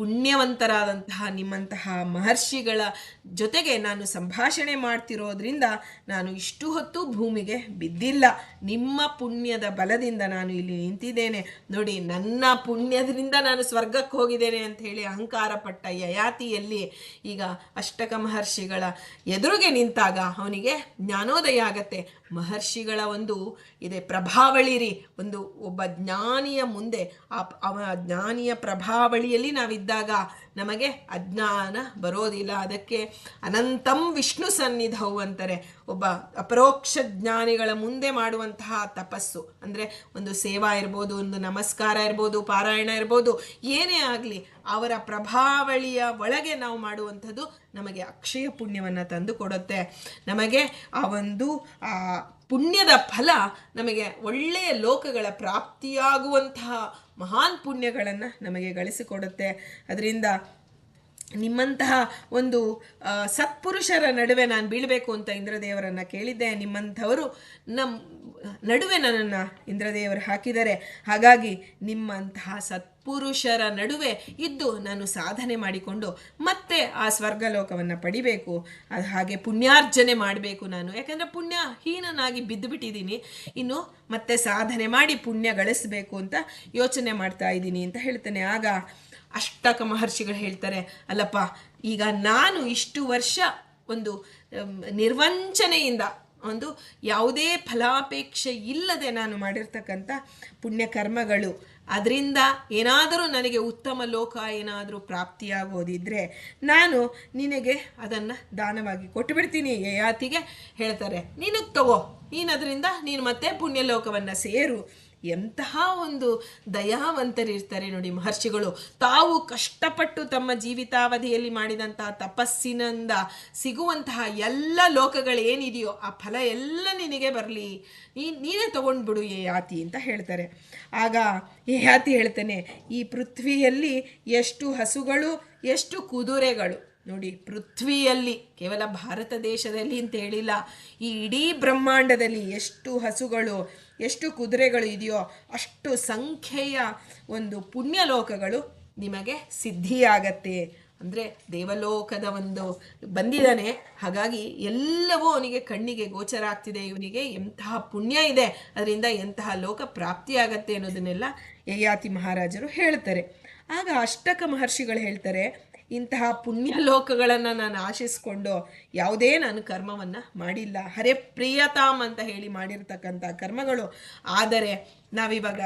ಪುಣ್ಯವಂತರಾದಂತಹ ನಿಮ್ಮಂತಹ ಮಹರ್ಷಿಗಳ ಜೊತೆಗೆ ನಾನು ಸಂಭಾಷಣೆ ಮಾಡ್ತಿರೋದ್ರಿಂದ ನಾನು ಇಷ್ಟು ಹೊತ್ತು ಭೂಮಿಗೆ ಬಿದ್ದಿಲ್ಲ. ನಿಮ್ಮ ಪುಣ್ಯದ ಬಲದಿಂದ ನಾನು ಇಲ್ಲಿ ನಿಂತಿದ್ದೇನೆ. ನೋಡಿ, ನನ್ನ ಪುಣ್ಯದಿಂದ ನಾನು ಸ್ವರ್ಗಕ್ಕೆ ಹೋಗಿದ್ದೇನೆ ಅಂತ ಹೇಳಿ ಅಹಂಕಾರ ಪಟ್ಟ ಯಯಾತಿಯಲ್ಲಿ ಈಗ ಅಷ್ಟಕ ಮಹರ್ಷಿಗಳ ಎದುರಿಗೆ ನಿಂತಾಗ ಅವನಿಗೆ ಜ್ಞಾನೋದಯ ಆಗತ್ತೆ. ಮಹರ್ಷಿಗಳ ಒಂದು ಇದೆ ಪ್ರಭಾವಳಿರಿ ಒಂದು ಒಬ್ಬ ಜ್ಞಾನಿಯ ಮುಂದೆ, ಆ ಅವ ಜ್ಞಾನಿಯ ಪ್ರಭಾವಳಿಯಲ್ಲಿ ನಾವಿದ್ದಾಗ ನಮಗೆ ಅಜ್ಞಾನ ಬರೋದಿಲ್ಲ. ಅದಕ್ಕೆ ಅನಂತಂ ವಿಷ್ಣು ಸನ್ನಿಧವು ಅಂತಾರೆ. ಒಬ್ಬ ಅಪರೋಕ್ಷ ಜ್ಞಾನಿಗಳ ಮುಂದೆ ಮಾಡುವಂತಹ ತಪಸ್ಸು. ಅಂದರೆ ಒಂದು ಸೇವಾ ಇರ್ಬೋದು, ಒಂದು ನಮಸ್ಕಾರ ಇರ್ಬೋದು, ಪಾರಾಯಣ ಇರ್ಬೋದು, ಏನೇ ಆಗಲಿ ಅವರ ಪ್ರಭಾವಳಿಯ ಒಳಗೆ ನಾವು ಮಾಡುವಂಥದ್ದು ನಮಗೆ ಅಕ್ಷಯ ಪುಣ್ಯವನ್ನು ತಂದು ಕೊಡುತ್ತೆ. ನಮಗೆ ಆ ಒಂದು ಪುಣ್ಯದ ಫಲ ನಮಗೆ ಒಳ್ಳೆಯ ಲೋಕಗಳ ಪ್ರಾಪ್ತಿಯಾಗುವಂತಹ ಮಹಾನ್ ಪುಣ್ಯಗಳನ್ನು ನಮಗೆ ಗಳಿಸಿಕೊಡುತ್ತೆ. ಅದರಿಂದ ನಿಮ್ಮಂತಹ ಒಂದು ಸತ್ಪುರುಷರ ನಡುವೆ ನಾನು ಬೀಳಬೇಕು ಅಂತ ಇಂದ್ರದೇವರನ್ನು ಕೇಳಿದ್ದೆ. ನಿಮ್ಮಂಥವರು ನಮ್ಮ ನಡುವೆ ನನ್ನನ್ನು ಇಂದ್ರದೇವರು ಹಾಕಿದ್ದಾರೆ. ಹಾಗಾಗಿ ನಿಮ್ಮಂತಹ ಸತ್ಪುರುಷರ ನಡುವೆ ಇದ್ದು ನಾನು ಸಾಧನೆ ಮಾಡಿಕೊಂಡು ಮತ್ತೆ ಆ ಸ್ವರ್ಗಲೋಕವನ್ನು ಪಡಿಬೇಕು. ಅದು ಹಾಗೆ ಪುಣ್ಯಾರ್ಜನೆ ಮಾಡಬೇಕು ನಾನು. ಯಾಕಂದರೆ ಪುಣ್ಯ ಹೀನನಾಗಿ ಬಿದ್ದುಬಿಟ್ಟಿದ್ದೀನಿ. ಇನ್ನು ಮತ್ತೆ ಸಾಧನೆ ಮಾಡಿ ಪುಣ್ಯ ಗಳಿಸಬೇಕು ಅಂತ ಯೋಚನೆ ಮಾಡ್ತಾ ಇದ್ದೀನಿ ಅಂತ ಹೇಳ್ತೇನೆ. ಆಗ ಅಷ್ಟಕ ಮಹರ್ಷಿಗಳು ಹೇಳ್ತಾರೆ, ಅಲ್ಲಪ್ಪ, ಈಗ ನಾನು ಇಷ್ಟು ವರ್ಷ ಒಂದು ನಿರ್ವಂಚನೆಯಿಂದ ಒಂದು ಯಾವುದೇ ಫಲಾಪೇಕ್ಷೆ ಇಲ್ಲದೆ ನಾನು ಮಾಡಿರ್ತಕ್ಕಂಥ ಪುಣ್ಯ ಕರ್ಮಗಳು, ಅದರಿಂದ ಏನಾದರೂ ನನಗೆ ಉತ್ತಮ ಲೋಕ ಏನಾದರೂ ಪ್ರಾಪ್ತಿಯಾಗೋದಿದ್ರೆ ನಾನು ನಿನಗೆ ಅದನ್ನು ದಾನವಾಗಿ ಕೊಟ್ಟು ಬಿಡ್ತೀನಿ ಯಯಾತಿಗೆ ಹೇಳ್ತಾರೆ, ನೀನು ತಗೋ ನೀನು ಅದರಿಂದ ನೀನು ಮತ್ತೆ ಪುಣ್ಯಲೋಕವನ್ನು ಸೇರು. ಎಂತಹ ಒಂದು ದಯಾವಂತರಿರ್ತಾರೆ ನೋಡಿ ಮಹರ್ಷಿಗಳು. ತಾವು ಕಷ್ಟಪಟ್ಟು ತಮ್ಮ ಜೀವಿತಾವಧಿಯಲ್ಲಿ ಮಾಡಿದಂತಹ ತಪಸ್ಸಿನಿಂದ ಸಿಗುವಂತಹ ಎಲ್ಲ ಲೋಕಗಳು ಏನಿದೆಯೋ ಆ ಫಲ ಎಲ್ಲ ನಿನಗೆ ಬರಲಿ. ನೀ, ನೀನೇ ತಗೊಂಡ್ಬಿಡು ಯಾತಿ ಅಂತ ಹೇಳ್ತಾರೆ. ಆಗ ಯಾತಿ ಹೇಳ್ತಾನೆ, ಈ ಪೃಥ್ವಿಯಲ್ಲಿ ಎಷ್ಟು ಹಸುಗಳು, ಎಷ್ಟು ಕುದುರೆಗಳು. ನೋಡಿ, ಪೃಥ್ವಿಯಲ್ಲಿ, ಕೇವಲ ಭಾರತ ದೇಶದಲ್ಲಿ ಅಂತ ಹೇಳಿಲ್ಲ, ಈ ಇಡೀ ಬ್ರಹ್ಮಾಂಡದಲ್ಲಿ ಎಷ್ಟು ಹಸುಗಳು ಎಷ್ಟು ಕುದುರೆಗಳು ಇದೆಯೋ ಅಷ್ಟು ಸಂಖ್ಯೆಯ ಒಂದು ಪುಣ್ಯಲೋಕಗಳು ನಿಮಗೆ ಸಿದ್ಧಿಯಾಗತ್ತೆ. ಅಂದರೆ ದೇವಲೋಕದ ಒಂದು ಬಂದಿದ್ದಾನೆ. ಹಾಗಾಗಿ ಎಲ್ಲವೂ ಅವನಿಗೆ ಕಣ್ಣಿಗೆ ಗೋಚರ ಆಗ್ತಿದೆ. ಇವನಿಗೆ ಎಂತಹ ಪುಣ್ಯ ಇದೆ. ಅದರಿಂದ ಎಂತಹ ಲೋಕ ಪ್ರಾಪ್ತಿಯಾಗತ್ತೆ ಅನ್ನೋದನ್ನೆಲ್ಲ ಯಯಾತಿ ಮಹಾರಾಜರು ಹೇಳ್ತಾರೆ. ಆಗ ಅಷ್ಟಕ ಮಹರ್ಷಿಗಳು ಹೇಳ್ತಾರೆ ಇಂತಹ ಪುಣ್ಯ ಲೋಕಗಳನ್ನು ನಾನು ಆಶಿಸ್ಕೊಂಡು ಯಾವುದೇ ನಾನು ಕರ್ಮವನ್ನು ಮಾಡಿಲ್ಲ. ಹರೇ ಪ್ರಿಯತಾಮ್ ಅಂತ ಹೇಳಿ ಮಾಡಿರ್ತಕ್ಕಂಥ ಕರ್ಮಗಳು. ಆದರೆ ನಾವಿವಾಗ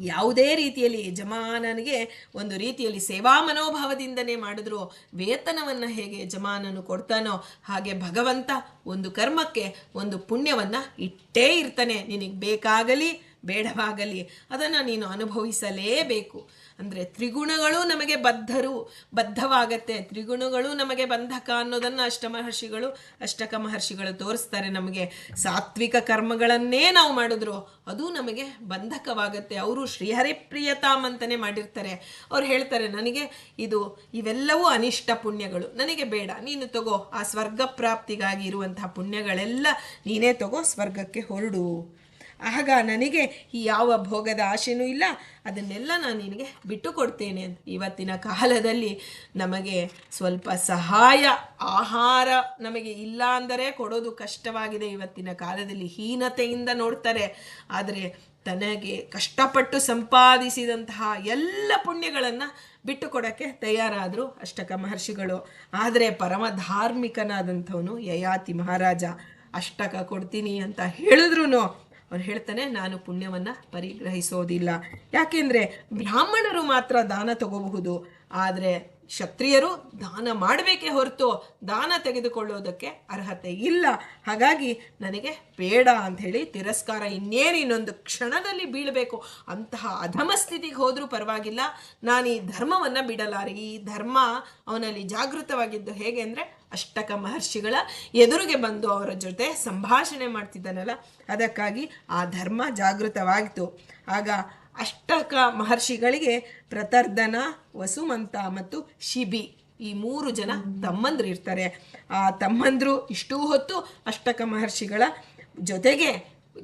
ಯಾವುದೇ ರೀತಿಯಲ್ಲಿ ಯಜಮಾನನಿಗೆ ಒಂದು ರೀತಿಯಲ್ಲಿ ಸೇವಾ ಮನೋಭಾವದಿಂದನೇ ಮಾಡಿದ್ರು, ವೇತನವನ್ನು ಹೇಗೆ ಯಜಮಾನನು ಕೊಡ್ತಾನೋ ಹಾಗೆ ಭಗವಂತ ಒಂದು ಕರ್ಮಕ್ಕೆ ಒಂದು ಪುಣ್ಯವನ್ನು ಇಟ್ಟೇ ಇರ್ತಾನೆ. ನಿನಗೆ ಬೇಕಾಗಲಿ, ಬೇಡವಾಗಲಿ, ಅದನ್ನು ನೀನು ಅನುಭವಿಸಲೇಬೇಕು. ಅಂದರೆ ತ್ರಿಗುಣಗಳು ನಮಗೆ ಬದ್ಧರು, ಬದ್ಧವಾಗತ್ತೆ. ತ್ರಿಗುಣಗಳು ನಮಗೆ ಬಂಧಕ ಅನ್ನೋದನ್ನು ಅಷ್ಟಮಹರ್ಷಿಗಳು ಅಷ್ಟಕ ಮಹರ್ಷಿಗಳು ತೋರಿಸ್ತಾರೆ ನಮಗೆ. ಸಾತ್ವಿಕ ಕರ್ಮಗಳನ್ನೇ ನಾವು ಮಾಡಿದ್ರು, ಅದು ನಮಗೆ ಬಂಧಕವಾಗತ್ತೆ. ಅವರು ಶ್ರೀಹರಿಪ್ರಿಯತಾಮ್ ಅಂತಲೇ ಮಾಡಿರ್ತಾರೆ. ಅವ್ರು ಹೇಳ್ತಾರೆ, ನನಗೆ ಇದು, ಇವೆಲ್ಲವೂ ಅನಿಷ್ಟ ಪುಣ್ಯಗಳು. ನನಗೆ ಬೇಡ, ನೀನು ತಗೋ, ಆ ಸ್ವರ್ಗ ಪ್ರಾಪ್ತಿಗಾಗಿ ಇರುವಂತಹ ಪುಣ್ಯಗಳೆಲ್ಲ ನೀನೇ ತಗೋ, ಸ್ವರ್ಗಕ್ಕೆ ಹೊರಡು. ಆಗ ನನಗೆ ಈ ಯಾವ ಭೋಗದ ಆಶೆನೂ ಇಲ್ಲ. ಅದನ್ನೆಲ್ಲ ನಾನು ನಿನಗೆ ಬಿಟ್ಟು ಕೊಡ್ತೇನೆ ಇವತ್ತಿನ ಕಾಲದಲ್ಲಿ ನಮಗೆ ಸ್ವಲ್ಪ ಸಹಾಯ, ಆಹಾರ ನಮಗೆ ಇಲ್ಲ ಅಂದರೆ ಕೊಡೋದು ಕಷ್ಟವಾಗಿದೆ. ಇವತ್ತಿನ ಕಾಲದಲ್ಲಿ ಹೀನತೆಯಿಂದ ನೋಡ್ತಾರೆ. ಆದರೆ ತನಗೆ ಕಷ್ಟಪಟ್ಟು ಸಂಪಾದಿಸಿದಂತಹ ಎಲ್ಲ ಪುಣ್ಯಗಳನ್ನು ಬಿಟ್ಟು ಕೊಡೋಕ್ಕೆ ತಯಾರಾದರು ಅಷ್ಟಕ ಮಹರ್ಷಿಗಳು. ಆದರೆ ಪರಮ ಧಾರ್ಮಿಕನಾದಂಥವನು ಯಯಾತಿ ಮಹಾರಾಜ. ಅಷ್ಟಕ ಕೊಡ್ತೀನಿ ಅಂತ ಹೇಳಿದ್ರು ಅವ್ನು ಹೇಳ್ತಾನೆ ನಾನು ಪುಣ್ಯವನ್ನು ಪರಿಗ್ರಹಿಸೋದಿಲ್ಲ. ಯಾಕೆಂದರೆ ಬ್ರಾಹ್ಮಣರು ಮಾತ್ರ ದಾನ ತಗೋಬಹುದು. ಆದರೆ ಕ್ಷತ್ರಿಯರು ದಾನ ಮಾಡಬೇಕೇ ಹೊರತು ದಾನ ತೆಗೆದುಕೊಳ್ಳೋದಕ್ಕೆ ಅರ್ಹತೆ ಇಲ್ಲ. ಹಾಗಾಗಿ ನನಗೆ ಬೇಡ ಅಂಥೇಳಿ ತಿರಸ್ಕಾರ ಇನ್ನೇನು ಇನ್ನೊಂದು ಕ್ಷಣದಲ್ಲಿ ಬೀಳಬೇಕು. ಅಂತಹ ಅಧಮ ಸ್ಥಿತಿಗೆ ಹೋದರೂ ಪರವಾಗಿಲ್ಲ. ನಾನು ಈ ಧರ್ಮವನ್ನು ಬಿಡಲಾರೆ. ಈ ಧರ್ಮ ಅವನಲ್ಲಿ ಜಾಗೃತವಾಗಿದ್ದು ಹೇಗೆ ಅಂದರೆ ಅಷ್ಟಕ ಮಹರ್ಷಿಗಳ ಎದುರಿಗೆ ಬಂದು ಅವರ ಜೊತೆ ಸಂಭಾಷಣೆ ಮಾಡ್ತಿದ್ದಾನಲ್ಲ. ಅದಕ್ಕಾಗಿ ಆ ಧರ್ಮ ಜಾಗೃತವಾಯಿತು. ಆಗ ಅಷ್ಟಕ ಮಹರ್ಷಿಗಳಿಗೆ ಪ್ರತರ್ಧನ ವಸುಮಂತ ಮತ್ತು ಶಿಬಿ ಈ ಮೂರು ಜನ ತಮ್ಮಂದ್ರು ಇರ್ತಾರೆ. ಆ ತಮ್ಮಂದ್ರು ಇಷ್ಟೂ ಹೊತ್ತು ಅಷ್ಟಕ ಮಹರ್ಷಿಗಳ ಜೊತೆಗೆ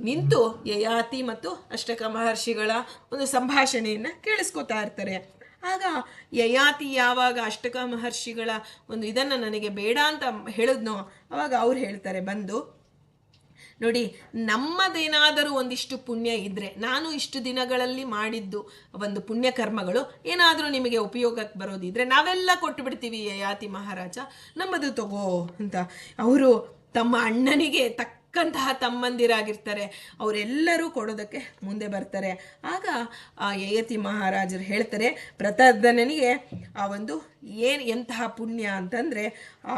ನಿಂತು ಯಯಾತಿ ಮತ್ತು ಅಷ್ಟಕ ಮಹರ್ಷಿಗಳ ಒಂದು ಸಂಭಾಷಣೆಯನ್ನು ಕೇಳಿಸ್ಕೊತಾ ಇರ್ತಾರೆ. ಆಗ ಯಯಾತಿ ಯಾವಾಗ ಅಷ್ಟಕ ಮಹರ್ಷಿಗಳ ಒಂದು ಇದನ್ನು ನನಗೆ ಬೇಡ ಅಂತ ಹೇಳಿದ್ನೋ ಅವಾಗ ಅವ್ರು ಹೇಳ್ತಾರೆ, ಬಂದು ನೋಡಿ, ನಮ್ಮದೇನಾದರೂ ಒಂದಿಷ್ಟು ಪುಣ್ಯ ಇದ್ದರೆ ನಾನು ಇಷ್ಟು ದಿನಗಳಲ್ಲಿ ಮಾಡಿದ್ದು ಒಂದು ಪುಣ್ಯ ಕರ್ಮಗಳು ಏನಾದರೂ ನಿಮಗೆ ಉಪಯೋಗಕ್ಕೆ ಬರೋದಿದ್ರೆ ನಾವೆಲ್ಲ ಕೊಟ್ಟು ಬಿಡ್ತೀವಿ ಯಯಾತಿ ಮಹಾರಾಜ. ನಮ್ಮದು ತಗೋ ಅಂತ. ಅವರು ತಮ್ಮ ಅಣ್ಣನಿಗೆ ತಕ್ಕಂತಹ ತಮ್ಮಂದಿರಾಗಿರ್ತಾರೆ. ಅವರೆಲ್ಲರೂ ಕೊಡೋದಕ್ಕೆ ಮುಂದೆ ಬರ್ತಾರೆ. ಆಗ ಆ ಯಯತಿ ಮಹಾರಾಜರು ಹೇಳ್ತಾರೆ, ಪ್ರತರ್ಧನನಿಗೆ ಆ ಒಂದು ಏನು ಎಂತಹ ಪುಣ್ಯ ಅಂತಂದರೆ, ಆ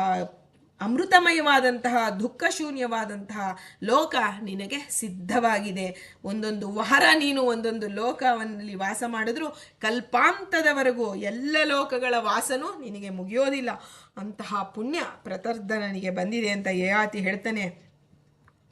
ಅಮೃತಮಯವಾದಂತಹ, ದುಃಖಶೂನ್ಯವಾದಂತಹ ಲೋಕ ನಿನಗೆ ಸಿದ್ಧವಾಗಿದೆ. ಒಂದೊಂದು ವಾರ ನೀನು ಒಂದೊಂದು ಲೋಕವನ್ನಲ್ಲಿ ವಾಸ ಮಾಡಿದ್ರು ಕಲ್ಪಾಂತದವರೆಗೂ ಎಲ್ಲ ಲೋಕಗಳ ವಾಸನೂ ನಿನಗೆ ಮುಗಿಯೋದಿಲ್ಲ. ಅಂತಹ ಪುಣ್ಯ ಪ್ರತರ್ಧನನಿಗೆ ಬಂದಿದೆ ಅಂತ ಯಯಾತಿ ಹೇಳ್ತಾನೆ.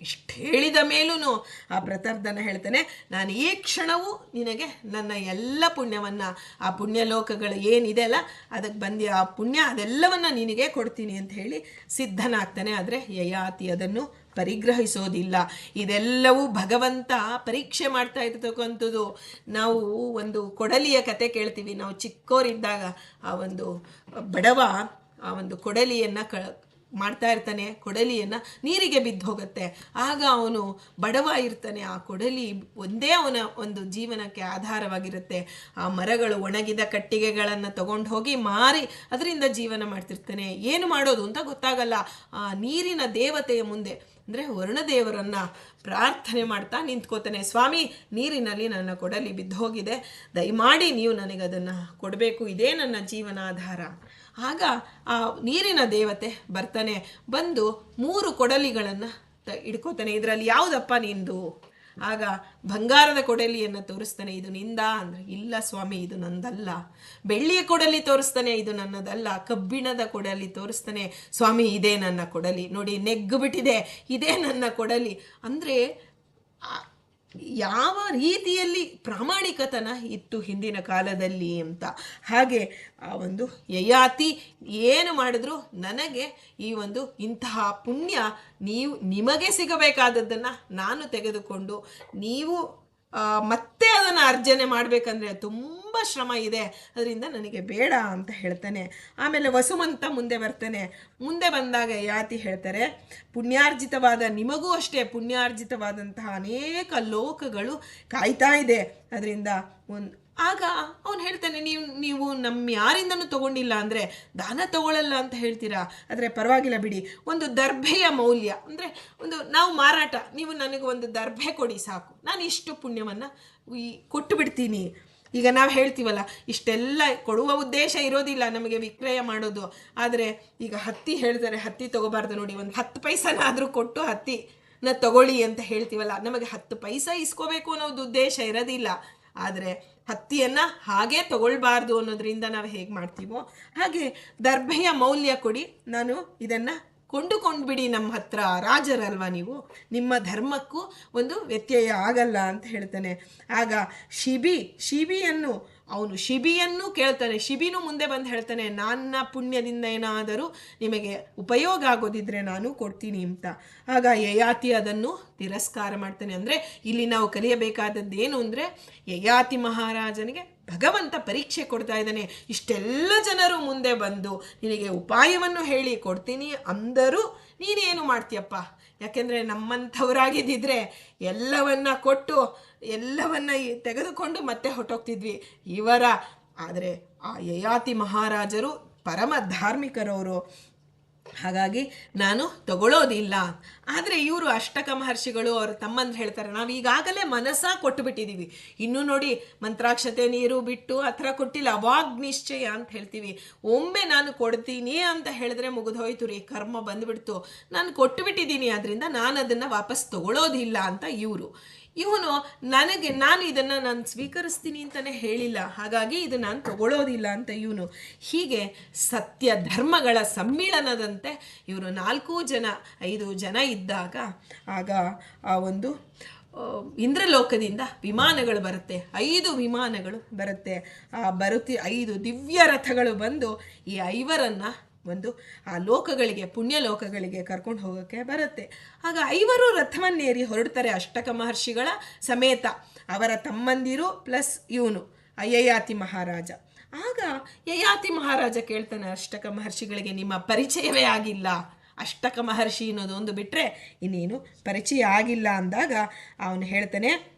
ಇಷ್ಟು ಹೇಳಿದ ಮೇಲೂ ಆ ಪ್ರತಾರ್ಧನ ಹೇಳ್ತಾನೆ, ನಾನು ಈ ಕ್ಷಣವೂ ನಿನಗೆ ನನ್ನ ಎಲ್ಲ ಪುಣ್ಯವನ್ನು, ಆ ಪುಣ್ಯಲೋಕಗಳು ಏನಿದೆ ಅಲ್ಲ, ಅದಕ್ಕೆ ಬಂದು ಆ ಪುಣ್ಯ ಅದೆಲ್ಲವನ್ನು ನಿನಗೆ ಕೊಡ್ತೀನಿ ಅಂತ ಹೇಳಿ ಸಿದ್ಧನಾಗ್ತಾನೆ. ಆದರೆ ಯಯಾತಿ ಅದನ್ನು ಪರಿಗ್ರಹಿಸೋದಿಲ್ಲ. ಇದೆಲ್ಲವೂ ಭಗವಂತ ಪರೀಕ್ಷೆ ಮಾಡ್ತಾ ಇರ್ತಕ್ಕಂಥದ್ದು ನಾವು ಒಂದು ಕೊಡಲಿಯ ಕತೆ ಕೇಳ್ತೀವಿ. ನಾವು ಚಿಕ್ಕೋರಿದ್ದಾಗ ಆ ಒಂದು ಬಡವ ಆ ಒಂದು ಕೊಡಲಿಯನ್ನು ಕ ಮಾಡ್ತಾ ಇರ್ತಾನೆ, ಕೊಡಲಿಯನ್ನು ನೀರಿಗೆ ಬಿದ್ದು ಹೋಗುತ್ತೆ. ಆಗ ಅವನು ಬಡವ ಇರ್ತಾನೆ ಆ ಕೊಡಲಿ ಒಂದೇ ಅವನ ಒಂದು ಜೀವನಕ್ಕೆ ಆಧಾರವಾಗಿರುತ್ತೆ. ಆ ಮರಗಳು ಒಣಗಿದ ಕಟ್ಟಿಗೆಗಳನ್ನು ತಗೊಂಡು ಹೋಗಿ ಮಾರಿ ಅದರಿಂದ ಜೀವನ ಮಾಡ್ತಿರ್ತಾನೆ. ಏನು ಮಾಡೋದು ಅಂತ ಗೊತ್ತಾಗಲ್ಲ. ಆ ನೀರಿನ ದೇವತೆಯ ಮುಂದೆ, ಅಂದರೆ ವರುಣದೇವರನ್ನು ಪ್ರಾರ್ಥನೆ ಮಾಡ್ತಾ ನಿಂತ್ಕೋತಾನೆ. ಸ್ವಾಮಿ, ನೀರಿನಲ್ಲಿ ನನ್ನ ಕೊಡಲಿ ಬಿದ್ದು ಹೋಗಿದೆ. ದಯಮಾಡಿ ನೀವು ನನಗೆ ಅದನ್ನು ಕೊಡಬೇಕು. ಇದೇ ನನ್ನ ಜೀವನಾಧಾರ. ಆಗ ಆ ನೀರಿನ ದೇವತೆ ಬರ್ತಾನೆ ಬಂದು ಮೂರು ಕೊಡಲಿಗಳನ್ನು ತ ಇಡ್ಕೋತಾನೆ ಇದರಲ್ಲಿ ಯಾವುದಪ್ಪ ನಿಂದು? ಆಗ ಬಂಗಾರದ ಕೊಡಲಿಯನ್ನು ತೋರಿಸ್ತಾನೆ. ಇದು ನಿಂದ ಅಂದ್ರೆ, ಇಲ್ಲ ಸ್ವಾಮಿ, ಇದು ನಂದಲ್ಲ. ಬೆಳ್ಳಿಯ ಕೊಡಲಿ ತೋರಿಸ್ತಾನೆ, ಇದು ನನ್ನದಲ್ಲ. ಕಬ್ಬಿಣದ ಕೊಡಲಿ ತೋರಿಸ್ತಾನೆ. ಸ್ವಾಮಿ, ಇದೇ ನನ್ನ ಕೊಡಲಿ. ನೋಡಿ ನೆಗ್ಗು ಬಿಟ್ಟಿದೆ ಇದೇ ನನ್ನ ಕೊಡಲಿ. ಅಂದರೆ ಯಾವ ರೀತಿಯಲ್ಲಿ ಪ್ರಾಮಾಣಿಕತನ ಇತ್ತು ಹಿಂದಿನ ಕಾಲದಲ್ಲಿ ಅಂತ. ಹಾಗೆ ಆ ಒಂದು ಯಯಾತಿ ಏನು ಮಾಡಿದ್ರು? ನನಗೆ ಈ ಒಂದು ಇಂತಹ ಪುಣ್ಯ ನೀವು ನಿಮಗೆ ಸಿಗಬೇಕಾದದ್ದನ್ನು ನಾನು ತೆಗೆದುಕೊಂಡು ನೀವು ಮತ್ತೆ ಅದನ್ನು ಅರ್ಜನೆ ಮಾಡಬೇಕಂದ್ರೆ ತುಂಬ ಶ್ರಮ ಇದೆ. ಅದರಿಂದ ನನಗೆ ಬೇಡ ಅಂತ ಹೇಳ್ತಾನೆ. ಆಮೇಲೆ ವಸುಮಂತ ಮುಂದೆ ಬರ್ತಾನೆ. ಮುಂದೆ ಬಂದಾಗ ಯಾತಿ ಹೇಳ್ತಾರೆ, ಪುಣ್ಯಾರ್ಜಿತವಾದ, ನಿಮಗೂ ಅಷ್ಟೇ ಪುಣ್ಯಾರ್ಜಿತವಾದಂತಹ ಅನೇಕ ಲೋಕಗಳು ಕಾಯ್ತಾ ಇದೆ. ಅದರಿಂದ ಒಂದು ಆಗ ಅವನು ಹೇಳ್ತಾನೆ, ನೀವು ನೀವು ನಮ್ಮ ಯಾರಿಂದನೂ ತಗೊಂಡಿಲ್ಲ ಅಂದರೆ ದಾನ ತಗೊಳ್ಳಲ್ಲ ಅಂತ ಹೇಳ್ತೀರಾ? ಆದರೆ ಪರವಾಗಿಲ್ಲ ಬಿಡಿ. ಒಂದು ದರ್ಭೆಯ ಮೌಲ್ಯ ಅಂದರೆ ಒಂದು ನಾವು ಮಾರಾಟ, ನೀವು ನನಗೆ ಒಂದು ದರ್ಭೆ ಕೊಡಿ ಸಾಕು. ನಾನು ಇಷ್ಟು ಪುಣ್ಯವನ್ನು ಈ ಕೊಟ್ಟು ಬಿಡ್ತೀನಿ. ಈಗ ನಾವು ಹೇಳ್ತೀವಲ್ಲ, ಇಷ್ಟೆಲ್ಲ ಕೊಡುವ ಉದ್ದೇಶ ಇರೋದಿಲ್ಲ ನಮಗೆ ವಿಕ್ರಯ ಮಾಡೋದು. ಆದರೆ ಈಗ ಹತ್ತಿ ಹೇಳ್ತಾರೆ, ಹತ್ತಿ ತಗೋಬಾರ್ದು ನೋಡಿ, ಒಂದು ಹತ್ತು ಪೈಸನಾದರೂ ಕೊಟ್ಟು ಹತ್ತಿನ ತಗೊಳ್ಳಿ ಅಂತ ಹೇಳ್ತೀವಲ್ಲ, ನಮಗೆ ಹತ್ತು ಪೈಸಾ ಇಸ್ಕೋಬೇಕು ಅನ್ನೋದು ಉದ್ದೇಶ ಇರೋದಿಲ್ಲ. ಆದರೆ ಹತ್ತಿಯನ್ನ ಹಾಗೆ ತಗೊಳ್ಬಾರ್ದು ಅನ್ನೋದ್ರಿಂದ ನಾವು ಹೇಗೆ ಮಾಡ್ತೀವೋ ಹಾಗೆ ದರ್ಭೆಯ ಮೌಲ್ಯ ಕೊಡಿ. ನಾನು ಇದನ್ನ ಕೊಂಡುಕೊಂಡ್ಬಿಡಿ ನಮ್ಮ ಹತ್ರ, ರಾಜರಲ್ವ ನೀವು? ನಿಮ್ಮ ಧರ್ಮಕ್ಕೂ ಒಂದು ವ್ಯತ್ಯಯ ಆಗಲ್ಲ ಅಂತ ಹೇಳ್ತಾನೆ. ಆಗ ಶಿಬಿ, ಶಿಬಿಯನ್ನು ಅವನು ಶಿಬಿಯನ್ನು ಕೇಳ್ತಾನೆ, ಶಿಬಿನೂ ಮುಂದೆ ಬಂದು ಹೇಳ್ತಾನೆ, ನನ್ನ ಪುಣ್ಯದಿಂದ ಏನಾದರೂ ನಿಮಗೆ ಉಪಯೋಗ ಆಗೋದಿದ್ರೆ ನಾನು ಕೊಡ್ತೀನಿ ಅಂತ. ಆಗ ಯಯಾತಿ ಅದನ್ನು ತಿರಸ್ಕಾರ ಮಾಡ್ತಾನೆ. ಅಂದರೆ ಇಲ್ಲಿ ನಾವು ಕಲಿಯಬೇಕಾದದ್ದು ಏನು ಅಂದರೆ ಯಯಾತಿ ಮಹಾರಾಜನಿಗೆ ಭಗವಂತ ಪರೀಕ್ಷೆ ಕೊಡ್ತಾ ಇದ್ದಾನೆ. ಇಷ್ಟೆಲ್ಲ ಜನರು ಮುಂದೆ ಬಂದು ನಿನಗೆ ಉಪಾಯವನ್ನು ಹೇಳಿ ಕೊಡ್ತೀನಿ, ಅಂದರೂ ನೀನೇನು ಮಾಡ್ತೀಯಪ್ಪ? ಯಾಕೆಂದರೆ ನಮ್ಮಂಥವರಾಗಿದ್ದಿದ್ರೆ ಎಲ್ಲವನ್ನ ಕೊಟ್ಟು ಎಲ್ಲವನ್ನ ತೆಗೆದುಕೊಂಡು ಮತ್ತೆ ಹೊಟ್ಟೋಗ್ತಿದ್ವಿ ಇವರ, ಆದರೆ ಆ ಯಯಾತಿ ಮಹಾರಾಜರು ಪರಮ ಧಾರ್ಮಿಕರವರು. ಹಾಗಾಗಿ ನಾನು ತಗೊಳ್ಳೋದಿಲ್ಲ ಆದರೆ ಇವರು ಅಷ್ಟಕ ಮಹರ್ಷಿಗಳು ಅವರು ತಮ್ಮಂದ್ರೆ ಹೇಳ್ತಾರೆ, ನಾವು ಈಗಾಗಲೇ ಮನಸ್ಸ ಕೊಟ್ಟು ಬಿಟ್ಟಿದ್ದೀವಿ ಇನ್ನೂ ನೋಡಿ ಮಂತ್ರಾಕ್ಷತೆ ನೀರು ಬಿಟ್ಟು ಆ ಕೊಟ್ಟಿಲ್ಲ ಅವಾಗ್ನಿಶ್ಚಯ ಅಂತ ಹೇಳ್ತೀವಿ. ಒಮ್ಮೆ ನಾನು ಕೊಡ್ತೀನಿ ಅಂತ ಹೇಳಿದ್ರೆ ಮುಗಿದೋಯ್ತು ರೀ, ಕರ್ಮ ಬಂದ್ಬಿಡ್ತು. ನಾನು ಕೊಟ್ಟು ಬಿಟ್ಟಿದ್ದೀನಿ ಅದರಿಂದ ನಾನು ಅದನ್ನು ವಾಪಸ್ ತಗೊಳ್ಳೋದಿಲ್ಲ ಅಂತ ಇವರು. ಇವನು ನನಗೆ ನಾನು ಇದನ್ನು ನಾನು ಸ್ವೀಕರಿಸ್ತೀನಿ ಅಂತಲೇ ಹೇಳಿಲ್ಲ. ಹಾಗಾಗಿ ಇದು ನಾನು ತಗೊಳ್ಳೋದಿಲ್ಲ ಅಂತ ಇವನು. ಹೀಗೆ ಸತ್ಯ ಧರ್ಮಗಳ ಸಮ್ಮಿಳನದಂತೆ ಇವರು ನಾಲ್ಕು ಜನ, ಐದು ಜನ ಇದ್ದಾಗ ಆಗ ಆ ಒಂದು ಇಂದ್ರಲೋಕದಿಂದ ವಿಮಾನಗಳು ಬರುತ್ತೆ. ಐದು ವಿಮಾನಗಳು ಬರುತ್ತೆ. ಆ ಬರುತ್ತಿ ಐದು ದಿವ್ಯ ರಥಗಳು ಬಂದು ಈ ಐವರನ್ನ ಒಂದು ಆ ಲೋಕಗಳಿಗೆ, ಪುಣ್ಯ ಲೋಕಗಳಿಗೆ ಕರ್ಕೊಂಡು ಹೋಗೋಕ್ಕೆ ಬರುತ್ತೆ. ಆಗ ಐವರು ರಥವನ್ನೇರಿ ಹೊರಡ್ತಾರೆ ಅಷ್ಟಕ ಮಹರ್ಷಿಗಳ ಸಮೇತ. ಅವರ ತಮ್ಮಂದಿರು ಪ್ಲಸ್ ಇವನು ಅಯ್ಯಯಾತಿ ಮಹಾರಾಜ. ಆಗ ಯಯಾತಿ ಮಹಾರಾಜ ಕೇಳ್ತಾನೆ, ಅಷ್ಟಕ ಮಹರ್ಷಿಗಳಿಗೆ ನಿಮ್ಮ ಪರಿಚಯವೇ ಆಗಿಲ್ಲ. ಅಷ್ಟಕ ಮಹರ್ಷಿ ಅನ್ನೋದು ಒಂದು ಬಿಟ್ಟರೆ ಇನ್ನೇನು ಪರಿಚಯ ಆಗಿಲ್ಲ ಅಂದಾಗ ಅವನು ಹೇಳ್ತಾನೆ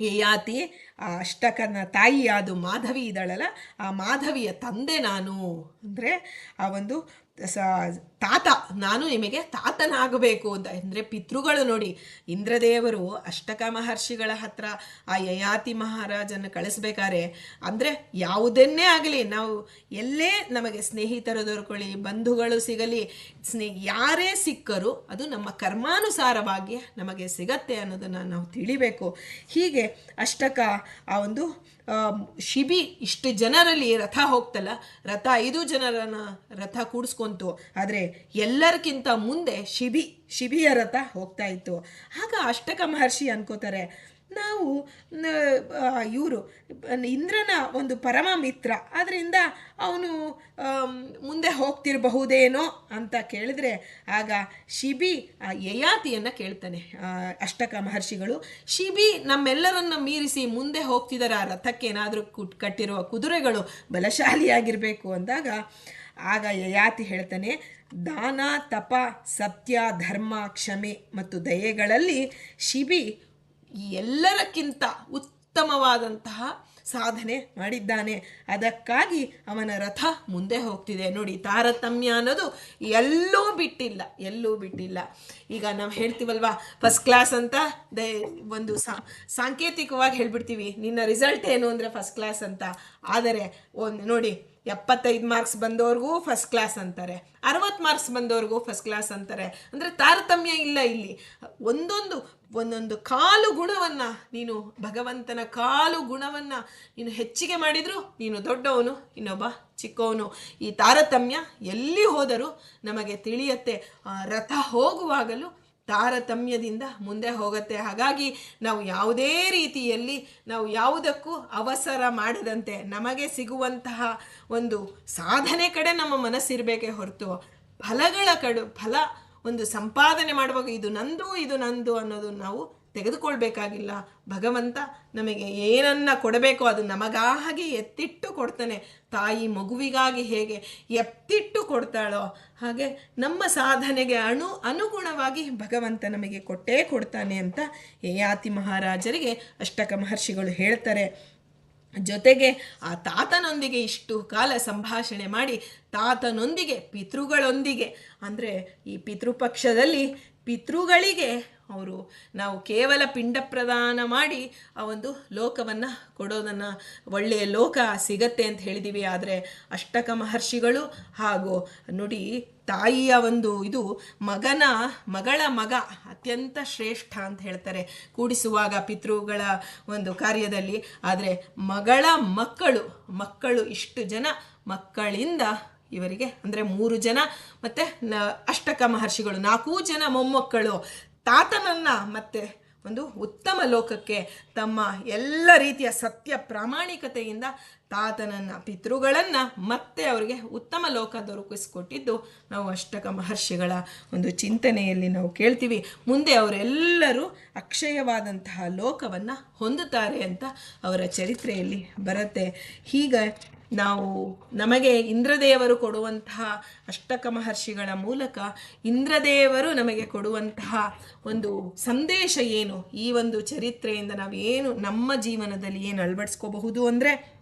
ಯಯಾತಿ ಆ ಅಷ್ಟಕನ ತಾಯಿ ಅದು ಮಾಧವಿ ಇದ್ದಾಳಲ್ಲ ಆ ಮಾಧವಿಯ ತಂದೆ ನಾನು. ಅಂದರೆ ಆ ಒಂದು ಸ, ತಾತ, ನಾನು ನಿಮಗೆ ತಾತನಾಗಬೇಕು ಅಂತ. ಅಂದರೆ ಪಿತೃಗಳು ನೋಡಿ, ಇಂದ್ರದೇವರು ಅಷ್ಟಕ ಮಹರ್ಷಿಗಳ ಹತ್ರ ಆ ಯಯಾತಿ ಮಹಾರಾಜನ ಕಳಿಸ್ಬೇಕಾರೆ ಅಂದರೆ ಯಾವುದನ್ನೇ ಆಗಲಿ ನಾವು ಎಲ್ಲೇ ನಮಗೆ ಸ್ನೇಹಿತರು ದೊರಕೊಳ್ಳಿ, ಬಂಧುಗಳು ಸಿಗಲಿ, ಸ್ನೇ, ಯಾರೇ ಸಿಕ್ಕರು ಅದು ನಮ್ಮ ಕರ್ಮಾನುಸಾರವಾಗಿ ನಮಗೆ ಸಿಗತ್ತೆ ಅನ್ನೋದನ್ನು ನಾವು ತಿಳಿಬೇಕು. ಹೀಗೆ ಅಷ್ಟಕ ಆ ಒಂದು ಶಿಬಿ ಇಷ್ಟು ಜನರಲ್ಲಿ ರಥ ಹೋಗ್ತಲ್ಲ, ರಥ ಐದು ಜನರನ್ನ ರಥ ಕೂಡಿಸ್ಕೊಂತು. ಆದರೆ ಎಲ್ಲರಿಗಿಂತ ಮುಂದೆ ಶಿಬಿ, ಶಿಬಿಯ ರಥ ಹೋಗ್ತಾ ಇತ್ತು. ಆಗ ಅಷ್ಟಕ ಮಹರ್ಷಿ ಅನ್ಕೋತಾರೆ ನಾವು ಇವರು, ಇಂದ್ರನ ಒಂದು ಪರಮ ಮಿತ್ರ ಆದ್ದರಿಂದ ಅವನು ಮುಂದೆ ಹೋಗ್ತಿರಬಹುದೇನೋ ಅಂತ ಕೇಳಿದ್ರೆ, ಆಗ ಶಿಬಿ, ಆ, ಯಯಾತಿಯನ್ನು ಕೇಳ್ತಾನೆ ಅಷ್ಟಕ ಮಹರ್ಷಿಗಳು. ಶಿಬಿ ನಮ್ಮೆಲ್ಲರನ್ನು ಮೀರಿಸಿ ಮುಂದೆ ಹೋಗ್ತಿದ್ದಾರೆ ಆ ರಥಕ್ಕೆ ಏನಾದರೂ ಕುಟ್, ಕಟ್ಟಿರುವ ಕುದುರೆಗಳು ಬಲಶಾಲಿಯಾಗಿರಬೇಕು ಅಂದಾಗ, ಆಗ ಯಯಾತಿ ಹೇಳ್ತಾನೆ, ದಾನ, ತಪ, ಸತ್ಯ, ಧರ್ಮ, ಕ್ಷಮೆ ಮತ್ತು ದಯೆಗಳಲ್ಲಿ ಶಿಬಿ ಎಲ್ಲರಕ್ಕಿಂತ ಉತ್ತಮವಾದಂತಹ ಸಾಧನೆ ಮಾಡಿದ್ದಾನೆ. ಅದಕ್ಕಾಗಿ ಅವನ ರಥ ಮುಂದೆ ಹೋಗ್ತಿದೆ. ನೋಡಿ, ತಾರತಮ್ಯ ಅನ್ನೋದು ಎಲ್ಲೂ ಬಿಟ್ಟಿಲ್ಲ ಎಲ್ಲೂ ಬಿಟ್ಟಿಲ್ಲ. ಈಗ ನಾವು ಹೇಳ್ತೀವಲ್ವಾ ಫಸ್ಟ್ ಕ್ಲಾಸ್ ಅಂತ ದೇ ಒಂದು ಸಾಂಕೇತಿಕವಾಗಿ ಹೇಳ್ಬಿಡ್ತೀವಿ. ನಿನ್ನ ರಿಸಲ್ಟ್ ಏನು ಅಂದರೆ ಫಸ್ಟ್ ಕ್ಲಾಸ್ ಅಂತ. ಆದರೆ, ಒಂದು ನೋಡಿ ಎಪ್ಪತ್ತೈದು ಮಾರ್ಕ್ಸ್ ಬಂದವ್ರಿಗೂ ಫಸ್ಟ್ ಕ್ಲಾಸ್ ಅಂತಾರೆ. ಅರವತ್ತು ಮಾರ್ಕ್ಸ್ ಬಂದವ್ರಿಗೂ ಫಸ್ಟ್ ಕ್ಲಾಸ್ ಅಂತಾರೆ. ಅಂದರೆ ತಾರತಮ್ಯ ಇಲ್ಲ ಇಲ್ಲಿ. ಒಂದೊಂದು ಒಂದೊಂದು ಕಾಲು ಗುಣವನ್ನು ನೀನು, ಭಗವಂತನ ಕಾಲು ಗುಣವನ್ನು ನೀನು ಹೆಚ್ಚಿಗೆ ಮಾಡಿದರೂ ನೀನು ದೊಡ್ಡವನು, ಇನ್ನೊಬ್ಬ ಚಿಕ್ಕವನು. ಈ ತಾರತಮ್ಯ ಎಲ್ಲಿ ಹೋದರೂ ನಮಗೆ ತಿಳಿಯತ್ತೆ. ರಥ ಹೋಗುವಾಗಲೂ ತಾರತಮ್ಯದಿಂದ ಮುಂದೆ ಹೋಗುತ್ತೆ. ಹಾಗಾಗಿ ನಾವು ಯಾವುದೇ ರೀತಿಯಲ್ಲಿ ನಾವು ಯಾವುದಕ್ಕೂ ಅವಸರ ಮಾಡದಂತೆ ನಮಗೆ ಸಿಗುವಂತಹ ಒಂದು ಸಾಧನೆ ಕಡೆ ನಮ್ಮ ಮನಸ್ಸಿರಬೇಕೇ ಹೊರತು. ಫಲಗಳ ಕಡು, ಫಲ ಒಂದು ಸಂಪಾದನೆ ಮಾಡುವಾಗ ಇದು ನಂದು ಇದು ನಂದು ಅನ್ನೋದು ನಾವು ತೆಗೆದುಕೊಳ್ಬೇಕಾಗಿಲ್ಲ. ಭಗವಂತ ನಮಗೆ ಏನನ್ನ ಕೊಡಬೇಕೋ ಅದು ನಮಗಾಗಿ ಎತ್ತಿಟ್ಟು ಕೊಡ್ತಾನೆ. ತಾಯಿ ಮಗುವಿಗಾಗಿ ಹೇಗೆ ಎತ್ತಿಟ್ಟು ಕೊಡ್ತಾಳೋ ಹಾಗೆ ನಮ್ಮ ಸಾಧನೆಗೆ ಅಣು ಅನುಗುಣವಾಗಿ ಭಗವಂತ ನಮಗೆ ಕೊಟ್ಟೇ ಕೊಡ್ತಾನೆ ಅಂತ ಯಯಾತಿ ಮಹಾರಾಜರಿಗೆ ಅಷ್ಟಕ ಮಹರ್ಷಿಗಳು ಹೇಳ್ತಾರೆ. ಜೊತೆಗೆ ಆ ತಾತನೊಂದಿಗೆ ಇಷ್ಟು ಕಾಲ ಸಂಭಾಷಣೆ ಮಾಡಿ ತಾತನೊಂದಿಗೆ, ಪಿತೃಗಳೊಂದಿಗೆ, ಅಂದರೆ ಈ ಪಿತೃಪಕ್ಷದಲ್ಲಿ ಪಿತೃಗಳಿಗೆ ಅವರು. ನಾವು ಕೇವಲ ಪಿಂಡ ಪ್ರದಾನ ಮಾಡಿ ಆ ಒಂದು ಲೋಕವನ್ನು ಕೊಡೋದನ್ನು ಒಳ್ಳೆಯ ಲೋಕ ಸಿಗತ್ತೆ ಅಂತ ಹೇಳಿದ್ದೀವಿ ಆದರೆ ಅಷ್ಟಕ ಮಹರ್ಷಿಗಳು ಹಾಗೂ ನುಡಿ ತಾಯಿಯ ಒಂದು ಇದು ಮಗನ, ಮಗಳ ಮಗ ಅತ್ಯಂತ ಶ್ರೇಷ್ಠ ಅಂತ ಹೇಳ್ತಾರೆ. ಕೂಡಿಸುವಾಗ ಪಿತೃಗಳ ಒಂದು ಕಾರ್ಯದಲ್ಲಿ. ಆದರೆ ಮಗಳ ಮಕ್ಕಳು ಮಕ್ಕಳು ಇಷ್ಟು ಜನ, ಮಕ್ಕಳಿಂದ ಇವರಿಗೆ ಅಂದರೆ ಮೂರು ಜನ, ಮತ್ತು ಅಷ್ಟಕ ಮಹರ್ಷಿಗಳು ನಾಲ್ಕು ಜನ ಮೊಮ್ಮಕ್ಕಳು. ತಾತನನ್ನ ಮತ್ತೆ ಒಂದು ಉತ್ತಮ ಲೋಕಕ್ಕೆ ತಮ್ಮ ಎಲ್ಲ ರೀತಿಯ ಸತ್ಯ ಪ್ರಾಮಾಣಿಕತೆಯಿಂದ ತಾತನನ್ನ, ಪಿತೃಗಳನ್ನು ಮತ್ತೆ ಅವರಿಗೆ ಉತ್ತಮ ಲೋಕ ದೊರಕಿಸಿಕೊಟ್ಟಿದ್ದು ನಾವು ಅಷ್ಟಕ ಮಹರ್ಷಿಗಳ ಒಂದು ಚಿಂತನೆಯಲ್ಲಿ ನಾವು ಕೇಳ್ತೀವಿ. ಮುಂದೆ ಅವರೆಲ್ಲರೂ ಅಕ್ಷಯವಾದಂತಹ ಲೋಕವನ್ನು ಹೊಂದುತ್ತಾರೆ ಅಂತ ಅವರ ಚರಿತ್ರೆಯಲ್ಲಿ ಬರುತ್ತೆ. ಹೀಗೆ ನಾವು ನಮಗೆ ಇಂದ್ರದೇವರು ಕೊಡುವಂತಹ ಅಷ್ಟಕ ಮಹರ್ಷಿಗಳ ಮೂಲಕ ಇಂದ್ರದೇವರು ನಮಗೆ ಕೊಡುವಂತಹ ಒಂದು ಸಂದೇಶ ಏನು? ಈ ಒಂದು ಚರಿತ್ರೆಯಿಂದ ನಾವು ಏನು ನಮ್ಮ ಜೀವನದಲ್ಲಿ ಏನು ಅಳವಡಿಸ್ಕೋಬಹುದು ಅಂದರೆ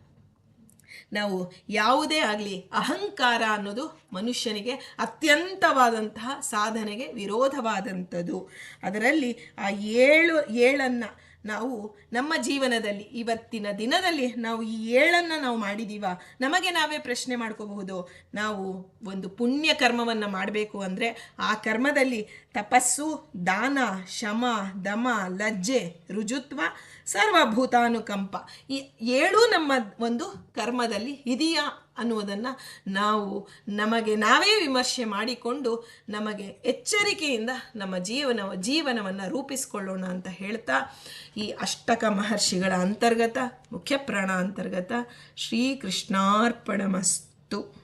ನಾವು ಯಾವುದೇ ಆಗಲಿ ಅಹಂಕಾರ ಅನ್ನೋದು ಮನುಷ್ಯನಿಗೆ ಅತ್ಯಂತವಾದಂತಹ ಸಾಧನೆಗೆ ವಿರೋಧವಾದಂಥದ್ದು. ಅದರಲ್ಲಿ ಆ ಏಳು, ಏಳನ್ನು ನಾವು ನಮ್ಮ ಜೀವನದಲ್ಲಿ, ಇವತ್ತಿನ ದಿನದಲ್ಲಿ ನಾವು ಈ ಏಳನ್ನು ನಾವು ಮಾಡಿದೀವ, ನಮಗೆ ನಾವೇ ಪ್ರಶ್ನೆ ಮಾಡ್ಕೋಬಹುದು. ನಾವು ಒಂದು ಪುಣ್ಯ ಕರ್ಮವನ್ನು ಮಾಡಬೇಕು ಅಂದರೆ ಆ ಕರ್ಮದಲ್ಲಿ ತಪಸ್ಸು, ದಾನ, ಶಮ, ದಮ, ಲಜ್ಜೆ, ರುಜುತ್ವ, ಸರ್ವಭೂತಾನುಕಂಪ. ಈ ಏಳು ನಮ್ಮ ಒಂದು ಕರ್ಮದಲ್ಲಿ ಇದೆಯಾ? ಅನ್ನುವುದನ್ನು ನಾವು ನಮಗೆ ನಾವೇ ವಿಮರ್ಶೆ ಮಾಡಿಕೊಂಡು ನಮಗೆ ಎಚ್ಚರಿಕೆಯಿಂದ ನಮ್ಮ ಜೀವನ, ಜೀವನವನ್ನು ರೂಪಿಸಿಕೊಳ್ಳೋಣ ಅಂತ ಹೇಳ್ತಾ ಈ ಅಷ್ಟಕ ಮಹರ್ಷಿಗಳ ಅಂತರ್ಗತ, ಮುಖ್ಯ ಪ್ರಾಣ ಅಂತರ್ಗತ ಶ್ರೀಕೃಷ್ಣಾರ್ಪಣಮಸ್ತು.